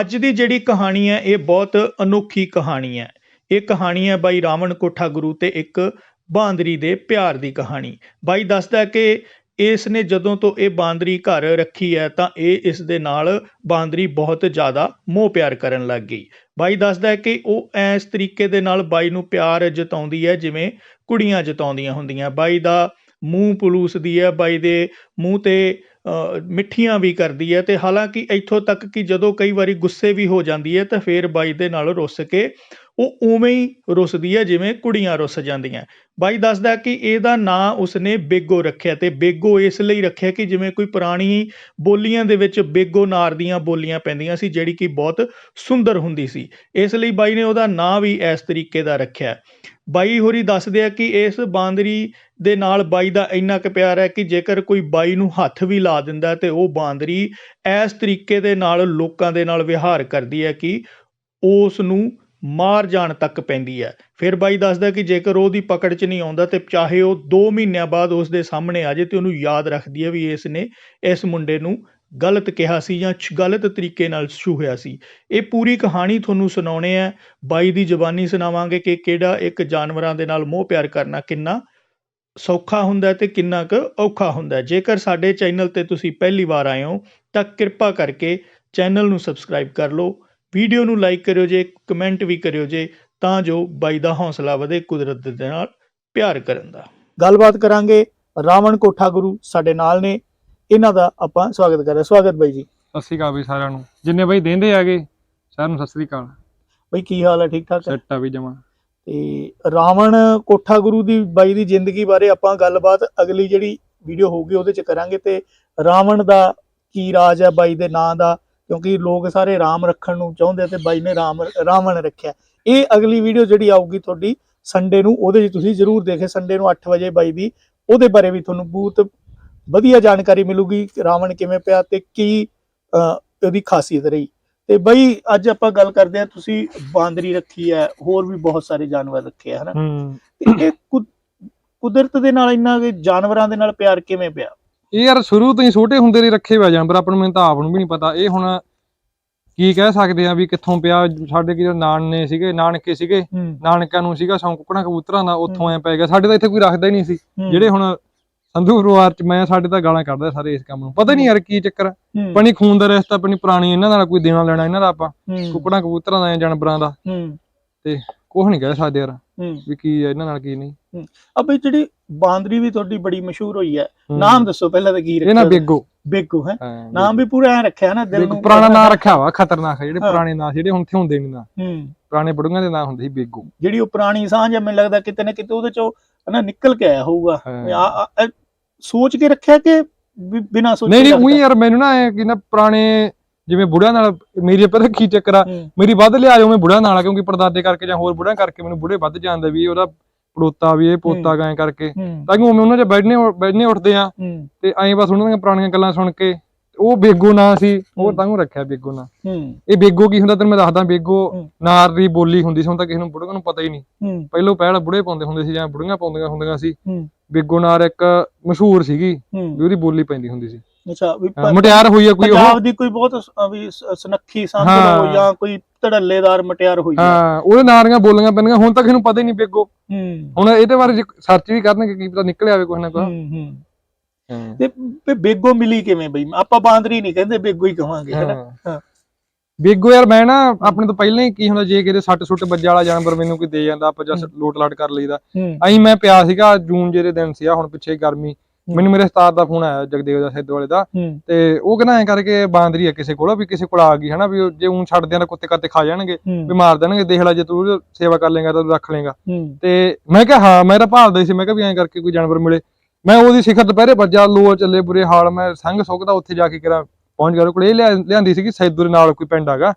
ਅੱਜ ਦੀ ਜਿਹੜੀ ਕਹਾਣੀ ਹੈ, ਇਹ ਬਹੁਤ ਅਨੋਖੀ ਕਹਾਣੀ ਹੈ। ਇਹ ਕਹਾਣੀ ਹੈ ਬਾਈ ਰਾਵਣ ਕੋਠਾ ਗੁਰੂ ਤੇ ਇੱਕ ਬਾਂਦਰੀ ਦੇ ਪਿਆਰ ਦੀ ਕਹਾਣੀ। ਬਾਈ ਦੱਸਦਾ ਕਿ ਇਸ ਨੇ ਜਦੋਂ ਤੋਂ ਇਹ ਬਾਂਦਰੀ ਘਰ ਰੱਖੀ ਹੈ, ਤਾਂ ਇਹ ਇਸ ਦੇ ਨਾਲ ਬਾਂਦਰੀ ਬਹੁਤ ਜ਼ਿਆਦਾ ਮੋਹ ਪਿਆਰ ਕਰਨ ਲੱਗ ਗਈ। ਬਾਈ ਦੱਸਦਾ ਹੈ ਕਿ ਉਹ ਇਸ ਤਰੀਕੇ ਦੇ ਨਾਲ ਬਾਈ ਨੂੰ ਪਿਆਰ ਜਤਾਉਂਦੀ ਹੈ, ਜਿਵੇਂ ਕੁੜੀਆਂ ਜਤਾਉਂਦੀਆਂ ਹੁੰਦੀਆਂ। ਬਾਈ ਦਾ ਮੂੰਹ ਪਲੂਸਦੀ ਹੈ, ਬਾਈ ਦੇ ਮੂੰਹ ਤੇ ਮਿੱਠੀਆਂ ਵੀ ਕਰਦੀ ਹੈ ਤੇ ਹਾਲਾਂਕਿ ਇੱਥੋਂ ਤੱਕ ਕਿ ਜਦੋਂ ਕਈ ਵਾਰੀ ਗੁੱਸੇ ਵੀ ਹੋ ਜਾਂਦੀ ਹੈ ਤਾਂ ਫੇਰ ਬਾਈ ਦੇ ਨਾਲ ਰੁੱਸ ਕੇ ਉਹ ਉਵੇਂ ਹੀ ਰੁੱਸਦੀ ਹੈ ਜਿਵੇਂ ਕੁੜੀਆਂ ਰੁੱਸ ਜਾਂਦੀਆਂ ਬਾਈ ਦੱਸਦਾ ਕਿ ਇਹਦਾ ਨਾਂ ਉਸਨੇ ਬੇਗੋ ਰੱਖਿਆ ਤੇ ਬੇਗੋ ਇਸ ਲਈ ਰੱਖਿਆ ਕਿ ਜਿਵੇਂ ਕੋਈ ਪੁਰਾਣੀ ਬੋਲੀਆਂ ਦੇ ਵਿੱਚ ਬੇਗੋ ਨਾਰ ਦੀਆਂ ਬੋਲੀਆਂ ਪੈਂਦੀਆਂ ਸੀ ਜਿਹੜੀ ਕਿ ਬਹੁਤ ਸੁੰਦਰ ਹੁੰਦੀ ਸੀ। ਇਸ ਲਈ ਬਾਈ ਨੇ ਉਹਦਾ ਨਾਂ ਵੀ ਇਸ ਤਰੀਕੇ ਦਾ ਰੱਖਿਆ ਬਾਈ ਹੋਰੀ ਦੱਸਦੇ ਆ ਕਿ ਇਸ ਬਾਂਦਰੀ ਦੇ ਨਾਲ ਬਾਈ ਦਾ ਇੰਨਾ ਕੁ ਪਿਆਰ ਹੈ ਕਿ ਜੇਕਰ ਕੋਈ ਬਾਈ ਨੂੰ ਹੱਥ ਵੀ ਲਾ ਦਿੰਦਾ ਤੇ ਉਹ ਬਾਂਦਰੀ ਇਸ ਤਰੀਕੇ ਦੇ ਨਾਲ ਲੋਕਾਂ ਦੇ ਨਾਲ ਵਿਹਾਰ ਕਰਦੀ ਹੈ ਕਿ ਉਸ ਨੂੰ ਮਾਰ ਜਾਣ ਤੱਕ ਪੈਂਦੀ ਹੈ। ਫਿਰ ਬਾਈ ਦੱਸਦਾ ਕਿ ਜੇਕਰ ਉਹਦੀ ਪਕੜ 'ਚ ਨਹੀਂ ਆਉਂਦਾ ਤੇ ਚਾਹੇ ਉਹ 2 ਮਹੀਨਿਆਂ ਬਾਅਦ ਉਸ ਦੇ ਸਾਹਮਣੇ ਆ ਜੇ ਤੇ ਉਹਨੂੰ ਯਾਦ ਰੱਖਦੀ ਹੈ ਵੀ ਇਸ ਨੇ ਇਸ ਮੁੰਡੇ ਨੂੰ ਗਲਤ ਕਿਹਾ ਸੀ ਜਾਂ ਛ- ਗਲਤ ਤਰੀਕੇ ਨਾਲ ਛੂਹਿਆ ਸੀ। ਇਹ ਪੂਰੀ ਕਹਾਣੀ ਤੁਹਾਨੂੰ ਸੁਣਾਉਣੇ ਆ। ਬਾਈ ਦੀ ਜ਼ੁਬਾਨੀ ਸੁਣਾਵਾਂਗੇ ਕਿ ਕਿਹੜਾ ਇੱਕ ਜਾਨਵਰਾਂ ਦੇ ਨਾਲ ਮੋਹ ਪਿਆਰ ਕਰਨਾ ਕਿੰਨਾ ਸੌਖਾ ਹੁੰਦਾ ਹੈ ਤੇ ਕਿੰਨਾ ਕੁ ਔਖਾ ਹੁੰਦਾ। ਜੇਕਰ ਸਾਡੇ ਚੈਨਲ ਤੇ ਤੁਸੀਂ ਪਹਿਲੀ ਵਾਰ ਆਏ ਹੋ, ਤਾਂ ਕਿਰਪਾ ਕਰਕੇ ਚੈਨਲ ਨੂੰ ਸਬਸਕ੍ਰਾਈਬ ਕਰ ਲਓ। ਵੀਡੀਓ ਨੂੰ ਲਾਈਕ ਕਰਿਓ ਜੇ, ਕਮੈਂਟ ਵੀ ਕਰਿਓ ਜੇ, ਤਾਂ ਜੋ ਬਾਈ ਦਾ ਹੌਸਲਾ ਵਧੇ ਕੁਦਰਤ ਦੇ ਨਾਲ ਪਿਆਰ ਕਰਨ ਦਾ। ਗੱਲਬਾਤ ਕਰਾਂਗੇ। ਰਾਵਣ ਕੋਠਾ ਗੁਰੂ ਸਾਡੇ ਨਾਲ ਨੇ। ਇਹਨਾਂ ਦਾ ਆਪਾਂ ਸਵਾਗਤ ਕਰਾਂ ਸਵਾਗਤ ਬਾਈ ਜੀ। ਸਤਿ ਸ਼੍ਰੀ ਅਕਾਲ ਵੀ ਸਾਰਿਆਂ ਨੂੰ। ਜਿੰਨੇ ਬਾਈ ਦੇਂਦੇ ਆਗੇ ਸਾਰਿਆਂ ਨੂੰ ਸਤਿ ਸ਼੍ਰੀ ਅਕਾਲ। ਬਾਈ ਕੀ ਹਾਲ ਹੈ? ਠੀਕ ਠਾਕ ਹੈ? ਸੈੱਟ ਵੀ ਜਮਾ। ਤੇ ਰਾਵਣ ਕੋਠਾ ਗੁਰੂ ਦੀ ਬਾਈ ਦੀ ਜ਼ਿੰਦਗੀ ਬਾਰੇ ਆਪਾਂ ਗੱਲਬਾਤ ਅਗਲੀ ਜਿਹੜੀ ਵੀਡੀਓ ਹੋਊਗੀ ਉਹਦੇ ਚ ਕਰਾਂਗੇ। ਤੇ ਰਾਵਣ ਦਾ ਕੀ ਰਾਜ ਹੈ? ਬਾਈ ਦੇ ਨਾਂ ਦਾ ਕਿਉਂਕਿ ਲੋਕ ਸਾਰੇ ਰਾਮ ਰੱਖਣ ਨੂੰ ਚਾਹੁੰਦੇ ਤੇ ਬਾਈ ਨੇ ਰਾਮ ਰਾਵਣ ਰੱਖਿਆ। ਇਹ ਅਗਲੀ ਵੀਡੀਓ ਜਿਹੜੀ ਆਊਗੀ ਤੁਹਾਡੀ ਸੰਡੇ ਨੂੰ ਉਹਦੇ 'ਚ ਤੁਸੀਂ ਜ਼ਰੂਰ ਦੇਖੇ ਸੰਡੇ ਨੂੰ 8 ਵਜੇ ਬਾਈ ਦੀ ਉਹਦੇ ਬਾਰੇ ਵੀ ਤੁਹਾਨੂੰ ਬਹੁਤ ਵਧੀਆ ਜਾਣਕਾਰੀ ਮਿਲੂਗੀ ਕਿ ਰਾਵਣ ਕਿਵੇਂ ਪਿਆ ਤੇ ਕੀ ਉਹਦੀ ਖਾਸੀਅਤ ਰਹੀ। ਤੇ ਬਈ ਅੱਜ ਆਪਾਂ ਗੱਲ ਕਰਦੇ ਆ ਤੁਸੀਂ ਬਾਂਦਰੀ ਰੱਖੀ ਹੈ ਹੋਰ ਵੀ ਬਹੁਤ ਸਾਰੇ ਜਾਨਵਰ ਰੱਖੇ ਆ ਹਨਾ? ਤੇ ਇਹ ਕੁਦਰਤ ਦੇ ਨਾਲ ਇੰਨਾ ਜਾਨਵਰਾਂ ਦੇ ਨਾਲ ਪਿਆਰ ਕਿਵੇਂ ਪਿਆ? ਇਹ ਯਾਰ ਸ਼ੁਰੂ ਤੋਂ ਹੀ ਛੋਟੇ ਹੁੰਦੇ ਲਈ ਰੱਖੇ ਹੋਏ ਜਾਨਵਰ ਆਪਾਂ ਨੂੰ ਮੈਨੂੰ ਤਾਂ ਆਪ ਨੂੰ ਵੀ ਨਹੀਂ ਪਤਾ। ਇਹ ਹੁਣ ਕੀ ਕਹਿ ਸਕਦੇ ਆ ਵੀ ਕਿੱਥੋਂ ਪਿਆ ਸਾਡੇ ਕੀ ਨਾਨਨੇ ਸੀਗੇ ਨਾਨਕੇ ਸੀਗੇ ਹੂੰ। ਨਾਨਕਿਆਂ ਨੂੰ ਸੀਗਾ ਸ਼ੌਂਕ ਕੁਕੜਾਂ ਕਬੂਤਰਾਂ ਦਾ ਉੱਥੋਂ ਐ ਪੈ ਗਿਆ। ਸਾਡੇ ਤਾਂ ਇੱਥੇ ਕੋਈ ਰੱਖਦਾ ਹੀ ਨਹੀਂ ਸੀ। ਜਿਹੜੇ ਹੁਣ ਸੰਧੂ ਪਰਿਵਾਰ ਚ ਮੈਂ ਸਾਡੇ ਤਾਂ ਗਾਲਾਂ ਕੱਢਦਾ ਸਾਰੇ ਇਸ ਕੰਮ ਨੂੰ। ਪਤਾ ਨਹੀਂ ਯਾਰ ਕੀ ਚੱਕਰ ਆ। ਹੂੰ, ਪਣੀ ਖੂਨ ਦਾ ਰਿਸ਼ਤਾ ਪਣੀ ਪੁਰਾਣੀ ਇਹਨਾਂ ਨਾਲ ਕੋਈ ਦੇਣਾ ਲੈਣਾ ਇਹਨਾਂ ਦਾ ਆਪਾਂ। ਹੂੰ, ਕੁਕੜਾਂ ਕਬੂਤਰਾਂ ਦਾ ਜਾਨਵਰਾਂ ਦਾ। ਹੂੰ। ਕੁਝ ਨਹੀਂ ਕਹਿ ਸਕਦੇ ਯਾਰ ਹੂੰ। ਵੀ ਕੀ ਆ ਇਹਨਾਂ ਨਾਲ ਕੀ ਨਹੀਂ। ਅਬੇ ਜਿਹੜੀ ਬਾਂਦਰੀ ਵੀ ਤੁਹਾਡੀ ਬੜੀ ਮਸ਼ਹੂਰ ਹੋਈ ਹੈ ਹੂੰ। ਨਾਮ ਦੱਸੋ ਪਹਿਲਾਂ ਤਾਂ ਕੀ ਨਾ ਰੱਖਿਆ ਬੇਗੋ। ਬੇਗੂ ਹੈ? ਹਾਂ, ਨਾਮ ਵੀ ਪੂਰਾ ਐ ਰੱਖਿਆ ਨਾ ਦਿਲ। ਨੂੰ ਪੁਰਾਣਾ ਨਾਂ ਰੱਖਿਆ। ਵਾ ਖਤਰਨਾਕ ਹੈ ਜਿਹੜੇ ਹਾਂ। ਪੁਰਾਣੇ ਨਾਂ ਸੀ, ਜਿਹੜੇ ਹੁਣ ਤੇ ਹੁੰਦੇ ਨਹੀਂ ਨਾਂ। ਹੂੰ। ਪੁਰਾਣੇ ਬੜੂਆਂ ਦੇ ਨਾਂ ਹੁੰਦੇ ਸੀ ਬੇਗੋ। ਜਿਹੜੀ ਉਹ ਪੁਰਾਣੀ ਸਾਂਝ ਹੈ ਮੈਨੂੰ ਲੱਗਦਾ ਕਿਤੇ ਨਾ ਕਿਤੇ ਉਹਦੇ ਚੋਂ ਹਨਾ ਨਿਕਲ ਕੇ ਆਇਆ ਹੋਊਗਾ। ਹਾਂ। ਸੋਚ ਕੇ ਰੱਖਿਆ ਕਿ ਬਿਨਾਂ ਸੋਚੇ ਨਹੀਂ ਨਹੀਂ? ਉਹੀ ਯਾਰ ਮੈਨੂੰ ਨਾ ਕਿ ਨਾ ਪੁਰਾਣੇ ਜਿਵੇਂ ਬੁੜਿਆਂ ਨਾਲ ਮੇਰੀ ਪਤਾ ਕੀ ਚੱਕਰ ਆ? ਮੇਰੀ ਵੱਧ ਲਿਆ ਜਾਓ ਮੈਂ ਬੁੜਿਆਂ ਨਾਲ ਕਿਉਂਕਿ ਪਰਦਾਦੇ ਕਰਕੇ ਜਾਂ ਹੋਰ ਬੁੜਿਆਂ ਕਰਕੇ ਮੈਨੂੰ ਬੁੜੇ ਵੱਧ ਜਾਂਦੇ ਵੀ ਉਹਦਾ ਪੜੋਤਾ ਵੀ ਇਹ ਪੋਤਾ ਗਾਂ ਕਰਕੇ। ਤਾਂ ਕਿ ਉਵੇਂ ਉਹਨਾਂ 'ਚ ਬੈਠਨੇ ਬੈਠਨੇ ਉੱਠਦੇ ਆ। ਤੇ ਐਂ ਬਸ ਉਹਨਾਂ ਦੀਆਂ ਪੁਰਾਣੀਆਂ ਗੱਲਾਂ ਸੁਣ ਕੇ ਉਹ ਬੇਗੋ ਨਾਂ ਸੀ ਉਹ। ਤਾਂ ਰੱਖਿਆ ਬੇਗੋ ਨਾਂ। ਹੂੰ। ਇਹ ਬੇਗੋ ਕੀ ਹੁੰਦਾ ਤੈਨੂੰ ਮੈਂ ਦੱਸਦਾ ਬੇਗੋ। ਨਾਰ ਦੀ ਬੋਲੀ ਹੁੰਦੀ ਸੀ ਹੁਣ ਤਾਂ ਕਿਸੇ ਨੂੰ ਬੁੜੀਆਂ ਨੂੰ ਪਤਾ ਹੀ ਨਹੀਂ। ਪਹਿਲੋਂ ਪਹਿਲ ਬੁੜੇ ਪਾਉਂਦੇ ਹੁੰਦੇ ਸੀ ਜਾਂ ਬੁੜੀਆਂ ਪਾਉਂਦੀਆਂ ਹੁੰਦੀਆਂ ਸੀ। ਬੇਗੋ ਨਾਰ ਇੱਕ ਮਸ਼ਹੂਰ ਸੀਗੀ ਵੀ ਉਹਦੀ ਬੋਲੀ ਪੈਂਦੀ ਹੁੰਦੀ ਸੀ। ਅੱਛਾ ਵੀ ਮੁਟਿਆਰ ਹੋਈ ਆ ਕੋਈ ਉਹ? ਪੰਜਾਬ ਦੀ ਕੋਈ ਬਹੁਤ ਵੀ ਸੁਨੱਖੀ ਸੰਤ ਹਾਂ। ਜਾਂ ਕੋਈ ਧੜੱਲੇਦਾਰ ਮਟਿਆਰ ਹੋਈ ਹੈ ਉਹਦੇ ਨਾਰੀਆਂ ਬੋਲੀਆਂ ਪੈਂਦੀਆਂ ਹੁਣ ਤਾਂ ਕਿਸੇ ਨੂੰ ਪਤਾ ਹੀ ਨਹੀਂ ਬੇਗੋ। ਹੁਣ ਇਹਦੇ ਬਾਰੇ ਸਰਚ ਵੀ ਕਰਨਗੇ ਕੀ ਪਤਾ ਨਿਕਲ ਆਵੇ ਕੁਛ ਨਾ ਕੁਛ। ਹੂੰ ਹੂੰ ਹਾਂ। ਤੇ ਤੇ ਬੇਗੋ ਮਿਲੀ ਕਿਵੇਂ ਬਈ? ਆਪਾਂ ਬਾਂਦਰੀ ਨਹੀਂ ਕਹਿੰਦੇ ਬੇਗੋ ਹੀ ਕਹਾਂਗੇ ਹੈਨਾ। ਬੇਗੋ ਯਾਰ ਮੈਂ ਨਾ ਆਪਣੇ ਤੋਂ ਪਹਿਲਾਂ ਹੀ ਕੀ ਹੁੰਦਾ ਜੇ ਕਿਤੇ ਸੱਟ ਸੁੱਟ ਵੱਜਾ ਵਾਲਾ ਜਾਨਵਰ ਮੈਨੂੰ ਕੋਈ ਦੇ ਜਾਂਦਾ ਆਪਾਂ ਜਸ ਲੋਟ ਲਾਟ ਕਰ ਲਈਦਾ। ਅਹੀਂ ਮੈਂ ਪਿਆ ਸੀਗਾ ਜੂਨ ਜਿਹੜੇ ਦਿਨ ਸੀ ਆ ਹੁਣ ਪਿੱਛੇ ਗਰਮੀ। ਮੈਨੂੰ ਮੇਰੇ ਉਸਤਾਦ ਦਾ ਫੋਨ ਆਇਆ ਜਗਦੇਵ ਦਾ ਸਿੱਧ ਵਾਲੇ ਦਾ। ਤੇ ਉਹ ਕਹਿੰਦਾ ਐ ਕਰਕੇ ਬਾਂਦਰੀ ਆ ਕਿਸੇ ਕੋਲ ਵੀ ਕਿਸੇ ਕੋਲ ਆ ਗਈ ਹਨਾ ਵੀ ਉਹ ਜੇ ਉਂ ਛੱਡ ਦਿਆਂ ਤਾਂ ਕੁੱਤੇ ਕੱਤੇ ਖਾ ਜਾਣਗੇ ਵੀ ਮਾਰ ਦੇਣਗੇ ਦੇਖ ਲੈ ਜੇ ਤੂੰ ਸੇਵਾ ਕਰ ਲੇਗਾ ਤਾਂ ਰੱਖ ਲੇਗਾ। ਤੇ ਮੈਂ ਕਿਹਾ ਹਾਂ ਮੈਂ ਤਾਂ ਭਾਲਦਾ ਸੀ ਮੈਂ ਕਿਹਾ ਵੀ ਐਂ ਕਰਕੇ ਕੋਈ ਜਾਨਵਰ ਮਿਲੇ। ਮੈਂ ਉਹਦੀ ਸਿਖਰ ਦੁਪਹਿਰੇ ਵੱਜਾ ਲੋ ਚੱਲੇ ਬੁਰੇ ਹਾਲ ਮੈਂ ਸੰਗ ਸੁੱਕਦਾ ਉੱਥੇ ਜਾ ਕੇ ਕਿਰਾ ਪਹੁੰਚ ਗਿਆ ਕੋਲ ਇਹ ਲਿਆਂਦੀ ਸੀਗੀ ਸੈਦੂਰੇ ਨਾਲ ਕੋਈ ਪਿੰਡ ਹੈਗਾ